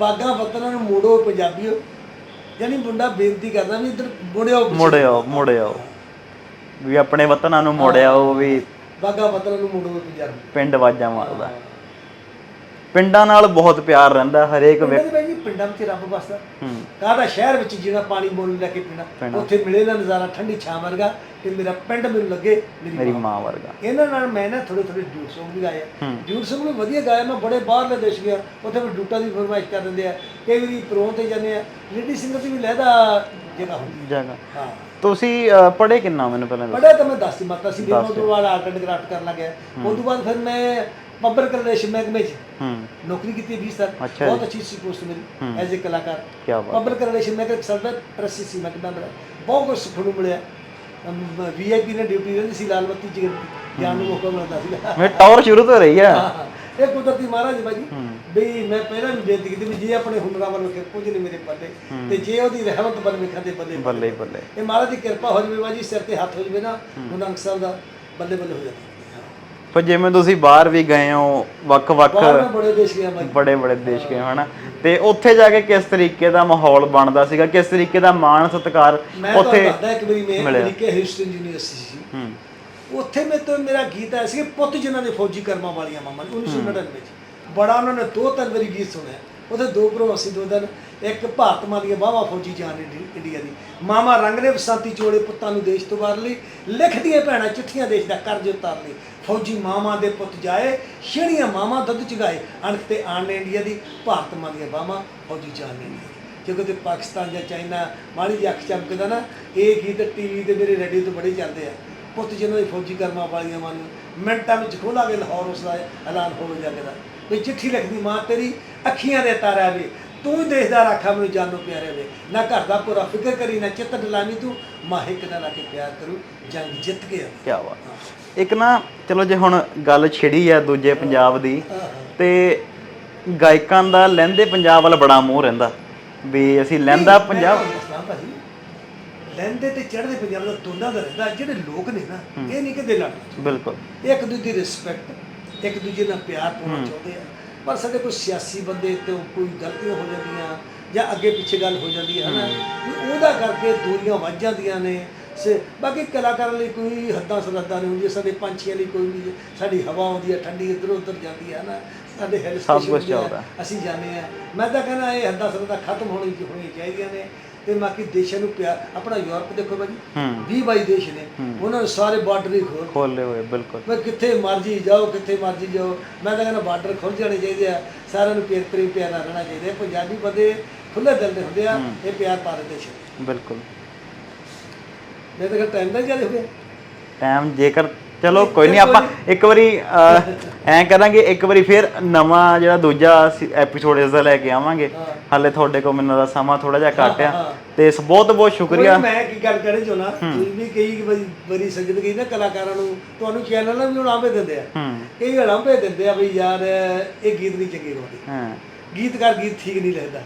ਬਾਗਾ ਵਤਨਾਂ ਨੂੰ ਮੋੜੋ ਪੰਜਾਬੀਓ ਯਾਨੀ ਮੁੰਡਾ ਬੇਨਤੀ ਕਰਦਾ ਵੀ ਇੱਧਰ ਮੁੜਿਓ। ਮੁੜਿਓ ਮੁੜਿਓ। ਵੀ ਆਪਣੇ ਵਤਨਾਂ ਨੂੰ ਮੋੜਿਆ ਉਹ ਵੀ ਬਾਗਾ ਵਤਨਾਂ ਨੂੰ ਮੋੜੋ ਪੰਜਾਬੀ। ਪਿੰਡ ਵਾਜਾਂ ਮਾਰਦਾ। ਪਿੰਡਾਂ ਨਾਲ ਬਹੁਤ ਪਿਆਰ ਰਹਿੰਦਾ ਹਰੇਕ ਵਿਅਕਤੀ ਪਿੰਡਾਂ ਵਿੱਚ ਰੱਬ ਵਸਦਾ। ਕਾਹਦਾ ਸ਼ਹਿਰ ਵਿੱਚ ਜਿਹੜਾ ਪਾਣੀ ਮੁੱਲ ਲੈ ਕੇ ਪੀਣਾ। ਉੱਥੇ ਮਿਲੇ ਨਾ ਨਜ਼ਾਰਾ ਠੰਡੀ ਛਾਂ ਵਰਗਾ ਤੇ ਮੇਰਾ ਪਿੰਡ ਮੈਨੂੰ ਲੱਗੇ ਮੇਰੀ ਮੇਰੀ ਮਾਂ। ਵਰਗਾ। ਇਹਨਾਂ ਨਾਲ ਮੈਂ ਨਾ ਥੋੜੇ ਥੋੜੇ ਡਿਊਟ ਵੀ ਗਾਏ ਆ। ਹੂੰ। ਡਿਊਟ ਵੀ ਵਧੀਆ ਗਾਇਆ ਮੈਂ ਬੜੇ ਬਾਹਰਲੇ ਦੇਸ਼ ਗਿਆ ਉੱਥੇ ਵੀ ਡੂਟਾਂ ਦੀ ਫਰਮਾਇਸ਼ ਕਰ ਦਿੰਦੇ ਆ। ਕਈ ਵਾਰੀ ਪ੍ਰੋਂ ਤੇ ਜਾਂਦੇ ਆ ਲੇਡੀ ਸਿੰਗਰ ਦੀ ਵੀ ਲਹਿਦਾ ਜਗ੍ਹਾ ਹੁੰਦੀ ਜਗ੍ਹਾ। ਹਾਂ। ਤੁਸੀਂ ਪੜ੍ਹੇ ਕਿੰਨਾ ਮੈਨੂੰ ਪਹਿਲਾਂ ਬੜਾ ਤਾਂ ਮੈਂ ਦੱਸ ਮਾਤਾ ਸੀ ਵੀ ਉਹ ਤੋਂ ਬਾਅਦ ਆਰਟ ਐਂਡ ਕਰਾਫਟ ਕਰਨ ਲੱਗਿਆ ਉਸ ਤੋਂ ਬਾਅਦ ਫਿਰ ਮੈਂ ਪਬਲਿਕ ਰਿਲੇਸ਼ਨ ਮਹਿਕਮੇ 'ਚ। ਹੂੰ। ਨੌਕਰੀ ਕੀਤੀ 20 ਸਾਲ। ਅੱਛਾ ਬਹੁਤ ਅੱਛੀ ਸੀ ਪੋਸਟ ਮੇਰੀ ਐਜ਼ ਅ ਕਲਾਕਾਰ। ਕੀ ਬਾਤ। ਪਬਲਿਕ ਰਿਲੇਸ਼ਨ ਮੈਂ ਕਿ ਸਰਵਰ ਪ੍ਰੈਸ ਸੀ ਮੈਂ ਕਿਦਾਂ ਮੇਰਾ ਬਹੁਤ ਕੁਝ ਸਿੱਖਣ ਨੂੰ ਮਿਲਿਆ। ਵੀਆਈਪੀ ਨੇ ਡਿਊਟੀ ਰਹਿੰਦੀ ਸੀ ਲਾਲ ਬੱਤੀ ਚ ਜਾਣ ਨੂੰ ਮੌਕਾ ਮਿਲਦਾ ਸੀਗਾ। ਮੈਂ ਟੌਰ ਸ਼ੁਰੂ ਤੋਂ ਰਹੀ ਆ। ਇਹ ਕੁਦਰਤੀ ਮਹਾਰਾਜ ਬਾਜੀ ਵੀ ਮੈਂ ਪਹਿਲਾਂ ਵੀ ਬੇਨਤੀ ਕੀਤੀ ਵੀ ਜੇ ਆਪਣੇ ਹੁਨਰਾਂ ਵੱਲ ਵੇਖੇ ਕੁਝ ਨਹੀਂ ਮੇਰੇ ਪੱਲੇ ਤੇ ਜੇ ਉਹਦੀ ਰਹਿਮਤ ਵੱਲ ਵੇਖਾਂ ਬੱਲੇ ਬੱਲੇ ਬੱਲੇ। ਇਹ ਮਹਾਰਾਜ ਦੀ ਕਿਰਪਾ ਹੋ ਜਵੇ ਬਾਜੀ ਸਿਰ ਤੇ ਹੱਥ ਹੋ ਜਵੇ ਨਾ ਉਹਨਾਂ ਸਾਹਿਬ ਦਾ ਬੱਲੇ ਬੱਲੇ ਹੋ ਜਾਂਦਾ ਪਰ ਜਿਵੇਂ ਤੁਸੀਂ ਬਾਹਰ ਵੀ ਗਏ ਹੋ ਵੱਖ-ਵੱਖ ਬਾਹਰ ਮੈਂ ਬੜੇ ਦੇਸ਼ ਗਿਆ ਬਾਈ। ਬੜੇ ਬੜੇ ਦੇਸ਼ ਗਏ ਹੋ ਹਨਾ? ਤੇ ਉੱਥੇ ਜਾ ਕੇ ਕਿਸ ਤਰੀਕੇ ਦਾ ਮਾਹੌਲ ਬਣਦਾ ਸੀਗਾ? ਕਿਸ ਤਰੀਕੇ ਦਾ ਮਾਣ ਸਤਿਕਾਰ ਮੈਂ ਉੱਥੇ ਦੱਸਦਾ ਇੱਕ ਵਾਰੀ ਮੈਂ ਮਿਲਿਆ। ਅਮਰੀਕਾ ਹਿਊਸਟਨ ਯੂਨੀਵਰਸਿਟੀ ਸੀ ਹੂੰ। ਉੱਥੇ ਮੈਂ ਤੋਂ ਮੇਰਾ ਗੀਤ ਆਇਆ ਸੀ ਪੁੱਤ ਜਿਨ੍ਹਾਂ ਦੇ ਫੌਜੀ ਕਰਮਾਂ ਵਾਲੀਆਂ ਮਾਮਾ 1999 ਵਿੱਚ ਬੜਾ ਉਹਨਾਂ ਨੇ ਦੋ ਤਿੰਨ ਵਾਰੀ ਗੀਤ ਸੁਣਿਆ। ਉਹਦੇ ਦੋ ਪ੍ਰਵਾਸੀ ਦੋ ਦਿਨ। ਇੱਕ ਭਾਰਤ ਮਾਂ ਦੀਆਂ ਬਾਵਾ ਫੌਜੀ ਜਾਨ ਇੰਡੀ- ਇੰਡੀਆ ਦੀ। ਮਾਮਾ ਰੰਗ ਨੇ ਬਸੰਤੀ ਚੋਲੇ ਪੁੱਤਾਂ ਨੂੰ ਦੇਸ਼ ਤੋਂ ਬਾਹਰ ਲਈ ਲਿਖਦੀਆਂ ਭੈਣਾਂ ਚਿੱਠੀਆਂ ਦੇਸ਼ ਦਾ ਕਰਜ਼ ਉਤਾਰ ਲਈ। ਫੌਜੀ ਮਾਮਾ ਦੇ ਪੁੱਤ ਜਾਏ ਛੇੜੀਆਂ ਮਾਮਾ ਦੁੱਧ ਚਗਾਏ ਅਣਖ ਤੇ ਆਣ ਨੇ ਇੰਡੀਆ ਦੀ ਭਾਰਤ ਮਾਂ ਦੀਆਂ ਬਾਵਾ ਫੌਜੀ ਜਾਨ ਨੇ ਇੰਡੀਆ ਜੇ ਕਿਤੇ ਪਾਕਿਸਤਾਨ ਜਾਂ ਚਾਈਨਾ ਮਾੜੀ ਜਿਹੀ ਅੱਖ ਚਮਕਦਾ ਨਾ ਇਹ ਗੀਤ ਟੀਵੀ ਤੇ ਮੇਰੇ ਰੇਡੀਓ ਤੋਂ ਬੜੇ ਚੱਲਦੇ ਆ। ਪੁੱਤ ਜਿਹਨਾਂ ਦੀ ਫੌਜੀ ਕਰਮਾਂ ਵਾਲੀਆਂ ਮਾਂ ਨੂੰ ਮਿੰਟਾਂ ਵਿੱਚ ਖੋਲਾਂਗੇ ਲਾਹੌਰ ਉਸ ਦਾ ਐਲਾਨ ਹੋ ਜਾਵੇਗਾ। ਵੀ ਚਿੱਠੀ ਲਿਖਦੀ ਮਾਂ ਤੇਰੀ ਅੱਖੀਆਂ ਦੇ ਤਾਰਾ ਵੇ ਤੂੰ ਦੇਖਦਾ ਰੱਖਾ ਮੈਨੂੰ ਜਾਨੋ ਪਿਆਰੇ ਵੇ। ਨਾ ਘਰ ਦਾ ਪੂਰਾ ਫਿਕਰ ਕਰੀ ਨਾ ਚਿੱਤ ਡਲਾਨੀ ਤੂੰ ਮਾਹੇ ਕਿਨਾਂ ਲਾ ਕੇ ਪਿਆਰ ਕਰੂ ਜੰਗ ਜਿੱਤ ਕੇ ਆਵੇ। ਕੀ ਬਾਤ। ਇੱਕ ਨਾ ਚਲੋ ਜੇ ਹੁਣ ਗੱਲ ਛਿੜੀ ਆ ਦੂਜੇ ਪੰਜਾਬ ਦੀ ਤੇ ਗਾਇਕਾਂ ਦਾ ਲਹਿੰਦੇ ਪੰਜਾਬ ਵੱਲ ਬੜਾ ਮੋਹ ਰਹਿੰਦਾ। ਵੀ ਅਸੀਂ ਲਹਿੰਦਾ ਪੰਜਾਬ ਲੈਂਦੇ ਤੇ ਚੜ੍ਹਦੇ ਪੰਜਾਬ ਦਾ ਦੋਨਾਂ ਦਾ ਰਹਿੰਦਾ ਜਿਹੜੇ ਲੋਕ ਨੇ ਨਾ ਇਹ ਨਹੀਂ ਕਿਤੇ ਲੜਨਾ ਬਿਲਕੁਲ। ਇੱਕ ਦੂਜੇ ਦੀ ਰਿਸਪੈਕਟ ਇੱਕ ਦੂਜੇ ਨਾਲ ਪਿਆਰ ਪਾਉਣਾ ਚਾਹੁੰਦੇ ਆ। ਪਰ ਸਾਡੇ ਕੋਈ ਸਿਆਸੀ ਬੰਦੇ ਤੋਂ ਕੋਈ ਗਲਤੀਆਂ ਹੋ ਜਾਂਦੀਆਂ ਜਾਂ ਅੱਗੇ ਪਿੱਛੇ ਗੱਲ ਹੋ ਜਾਂਦੀ ਹੈ ਨਾ ਉਹਦਾ ਕਰਕੇ ਦੂਰੀਆਂ ਵੱਧ ਜਾਂਦੀਆਂ ਨੇ ਸੇ ਬਾਕੀ ਕਲਾਕਾਰਾਂ ਲਈ ਕੋਈ ਹੱਦਾਂ ਸਰਹੱਦਾਂ ਨਹੀਂ ਹੁੰਦੀਆਂ ਸਾਡੇ ਪੰਛੀਆਂ ਲਈ ਕੋਈ ਨਹੀਂ ਸਾਡੀ ਹਵਾ ਆਉਂਦੀ ਹੈ ਠੰਡੀ ਇੱਧਰ ਉੱਧਰ ਜਾਂਦੀ ਹੈ ਨਾ ਸਾਡੇ ਹਿਲ ਸਟੇਸ਼ਨ। ਅਸੀਂ ਜਾਂਦੇ ਆ ਮੈਂ ਤਾਂ ਕਹਿੰਦਾ ਇਹ ਹੱਦਾਂ ਸਰਹੱਦਾਂ ਖਤਮ ਹੋਣੀ ਹੋਣੀਆਂ ਚਾਹੀਦੀਆਂ ਨੇ ਤੇ ਬਾਕੀ ਦੇਸ਼ਾਂ ਨੂੰ ਪਿਆਰ ਆਪਣਾ ਯੂਰਪ ਦੇਖੋ ਹੂੰ। 20 22 ਦੇਸ਼ ਨੇ ਉਹਨਾਂ ਨੇ ਸਾਰੇ ਬਾਰਡਰ ਹੀ ਖੋਲ ਖੋਲੇ ਹੋਏ ਬਿਲਕੁਲ। ਮੈਂ ਕਿੱਥੇ ਮਰਜ਼ੀ ਜਾਓ ਕਿੱਥੇ ਮਰਜ਼ੀ ਜਾਓ ਮੈਂ ਤਾਂ ਕਹਿੰਦਾ ਬਾਰਡਰ ਖੁੱਲ ਜਾਣੇ ਚਾਹੀਦੇ ਆ ਸਾਰਿਆਂ ਨੂੰ ਪਿਆਰ ਪ੍ਰੇਮ ਪਿਆਰ ਨਾਲ ਰਹਿਣਾ ਚਾਹੀਦਾ। ਪੰਜਾਬੀ ਬੰਦੇ ਖੁੱਲੇ ਦਿਲ ਦੇ ਹੁੰਦੇ ਆ ਇਹ ਪਿਆਰ ਦੇਸ਼ ਹੈ। ਬਿਲਕੁਲ। ਮੈਂ ਤਾਂ ਟਾਈਮ ਦਾ ਜ਼ਿਆਦਾ ਹੋ ਗਿਆ। ਟਾਈਮ ਜੇਕਰ ਚਲੋ ਕੋਈ ਨਹੀਂ ਆਪਾਂ ਇੱਕ ਵਾਰੀ ਐਂ ਕਰਾਂਗੇ ਇੱਕ ਵਾਰੀ ਫਿਰ ਨਵਾਂ ਜਿਹੜਾ ਦੂਜਾ ਐਪੀਸੋਡ ਇਸ ਦਾ ਲੈ ਕੇ ਆਵਾਂਗੇ। ਹਾਲੇ ਤੁਹਾਡੇ ਕੋਲ ਮੈਨੂੰ ਦਾ ਸਮਾਂ ਥੋੜਾ ਜਿਹਾ ਘੱਟ ਆ। ਤੇ ਇਸ ਬਹੁਤ ਬਹੁਤ ਸ਼ੁਕਰੀਆ। ਮੈਂ ਕੀ ਗੱਲ ਕਹਿਣੀ ਚਾਹੁੰਦਾ ਤੁਸੀਂ ਵੀ ਕਈ ਵਾਰੀ ਸੱਜਣ ਗਈ ਨਾ ਕਲਾਕਾਰਾਂ ਨੂੰ ਤੁਹਾਨੂੰ ਚੈਨਲ ਨਾਲ ਵੀ ਆਂਬੇ ਦਿੰਦੇ ਆ। ਕਈ ਵਾਰ ਆਂਬੇ ਦਿੰਦੇ ਆ ਵੀ ਯਾਰ ਇਹ ਗੀਤ ਨਹੀਂ ਚੰਗੇ ਗਾਉਂਦੇ। ਹਾਂ। ਗੀਤਕਾਰ ਗੀਤ ਠੀਕ ਨਹੀਂ ਲਿਖਦਾ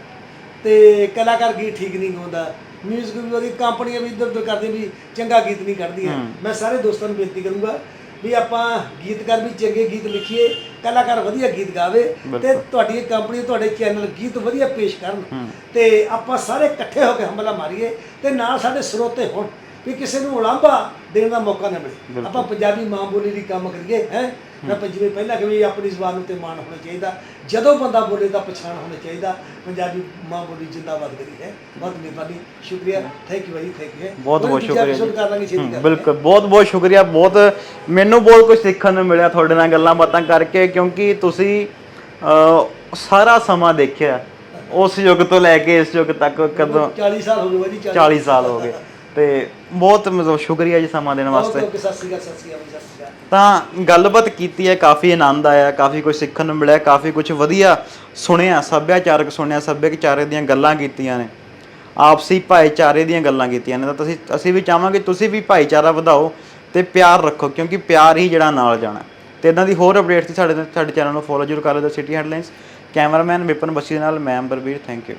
ਤੇ ਕਲਾਕਾਰ ਗੀਤ ਠੀਕ ਨਹੀਂ ਗਾਉਂਦਾ। ਮਿਊਜ਼ਿਕ ਵੀ ਉਹਦੀ ਕੰਪਨੀਆਂ ਵੀ ਇੱਧਰ ਉੱਧਰ ਕਰਦੀਆਂ ਵੀ ਚੰਗਾ ਗੀਤ ਨਹੀਂ ਕੱਢਦੀਆਂ ਮੈਂ ਸਾਰੇ ਦੋਸਤਾਂ ਨੂੰ ਬੇਨਤੀ ਕਰੂੰਗਾ ਵੀ ਆਪਾਂ ਗੀਤਕਾਰ ਵੀ ਚੰਗੇ ਗੀਤ ਲਿਖੀਏ ਕਲਾਕਾਰ ਵਧੀਆ ਗੀਤ ਗਾਵੇ ਤੇ ਤੁਹਾਡੀ ਕੰਪਨੀ ਤੁਹਾਡੇ ਚੈਨਲ ਗੀਤ ਵਧੀਆ ਪੇਸ਼ ਕਰਨ ਤੇ ਆਪਾਂ ਸਾਰੇ ਇਕੱਠੇ ਹੋ ਕੇ ਹਮਲਾ ਮਾਰੀਏ ਤੇ ਨਾਲ ਸਾਡੇ ਸਰੋਤੇ ਹੋਣ। ਵੀ ਕਿਸੇ ਨੂੰ ਉਲਾਂਭਾ ਦੇਣ ਦਾ ਮੌਕਾ ਨਾ ਮਿਲੇ। ਆਪਾਂ ਪੰਜਾਬੀ ਮਾਂ ਬੋਲੀ ਦੀ ਕੰਮ ਕਰੀਏ ਹੈ? ਮੈਂ ਜਿਵੇਂ ਪਹਿਲਾਂ ਕਿ ਵੀ ਆਪਣੀ ਜ਼ੁਬਾਨ ਉੱਤੇ ਮਾਣ ਹੋਣਾ ਚਾਹੀਦਾ ਜਦੋਂ ਬੰਦਾ ਬੋਲੇ ਤਾਂ ਪਛਾਣ ਹੋਣਾ ਚਾਹੀਦਾ। ਪੰਜਾਬੀ ਮਾਂ ਬੋਲੀ ਜਿੰਦਾਬਾਦ ਕਰੀ ਹੈ? ਬਹੁਤ ਮਿਹਰਬਾਨੀ ਸ਼ੁਕਰੀਆ। ਥੈਂਕ ਯੂ ਭਾਈ ਥੈਂਕ ਯੂ ਬਹੁਤ ਬਹੁਤ ਸ਼ੁਕਰੀਆ ਜੀ। ਬਿਲਕੁਲ ਬਹੁਤ ਬਹੁਤ ਸ਼ੁਕਰੀਆ। ਬਹੁਤ ਮੈਨੂੰ ਬਹੁਤ ਕੁਝ ਸਿੱਖਣ ਨੂੰ ਮਿਲਿਆ ਤੁਹਾਡੇ ਨਾਲ ਗੱਲਾਂ ਬਾਤਾਂ ਕਰਕੇ ਕਿਉਂਕਿ ਤੁਸੀਂ ਸਾਰਾ ਸਮਾਂ ਦੇਖਿਆ। ਉਸ ਯੁੱਗ ਤੋਂ ਲੈ ਕੇ ਇਸ ਯੁੱਗ ਤੱਕ ਕਦੋਂ 40 ਸਾਲ ਹੋ ਗਏ ਭਾਜੀ 40 ਸਾਲ ਹੋ ਗਏ। ਤੇ ਬਹੁਤ ਮਤਲਬ ਸ਼ੁਕਰੀਆ ਜੀ ਸਮਾਂ ਦੇਣ ਵਾਸਤੇ। ਓਕੇ ਸਤਿ ਸ਼੍ਰੀ ਅਕਾਲ ਸਤਿ ਸ਼੍ਰੀ ਅਕਾਲ ਜੀ, ਸਤਿ ਸ਼੍ਰੀ ਅਕਾਲ। ਤਾਂ ਗੱਲਬਾਤ ਕੀਤੀ ਹੈ ਕਾਫੀ ਆਨੰਦ ਆਇਆ ਕਾਫੀ ਕੁਝ ਸਿੱਖਣ ਨੂੰ ਮਿਲਿਆ ਕਾਫੀ ਕੁਝ ਵਧੀਆ ਸੁਣਿਆ ਸੱਭਿਆਚਾਰਕ ਸੁਣਿਆ ਸੱਭਿਆਚਾਰ ਦੀਆਂ ਗੱਲਾਂ ਕੀਤੀਆਂ ਨੇ। ਆਪਸੀ ਭਾਈਚਾਰੇ ਦੀਆਂ ਗੱਲਾਂ ਕੀਤੀਆਂ ਨੇ। ਤਾਂ ਤੁਸੀਂ ਅਸੀਂ ਵੀ ਚਾਹਾਂਗੇ ਤੁਸੀਂ ਵੀ ਭਾਈਚਾਰਾ ਵਧਾਓ ਤੇ ਪਿਆਰ ਰੱਖੋ ਕਿਉਂਕਿ ਪਿਆਰ ਹੀ ਜਿਹੜਾ ਨਾਲ ਜਾਣਾ। ਤੇ ਇਦਾਂ ਦੀ ਹੋਰ ਅਪਡੇਟਸ ਸਾਡੇ ਸਾਡੇ ਚੈਨਲ ਨੂੰ ਫੋਲੋ ਜ਼ਰੂਰ ਕਰ ਲਿਓ city headlines cameraman Vipan Bassi ਦੇ ਨਾਲ ਮੈਂ ਅੰਬਰਵੀਰ ਥੈਂਕ ਯੂ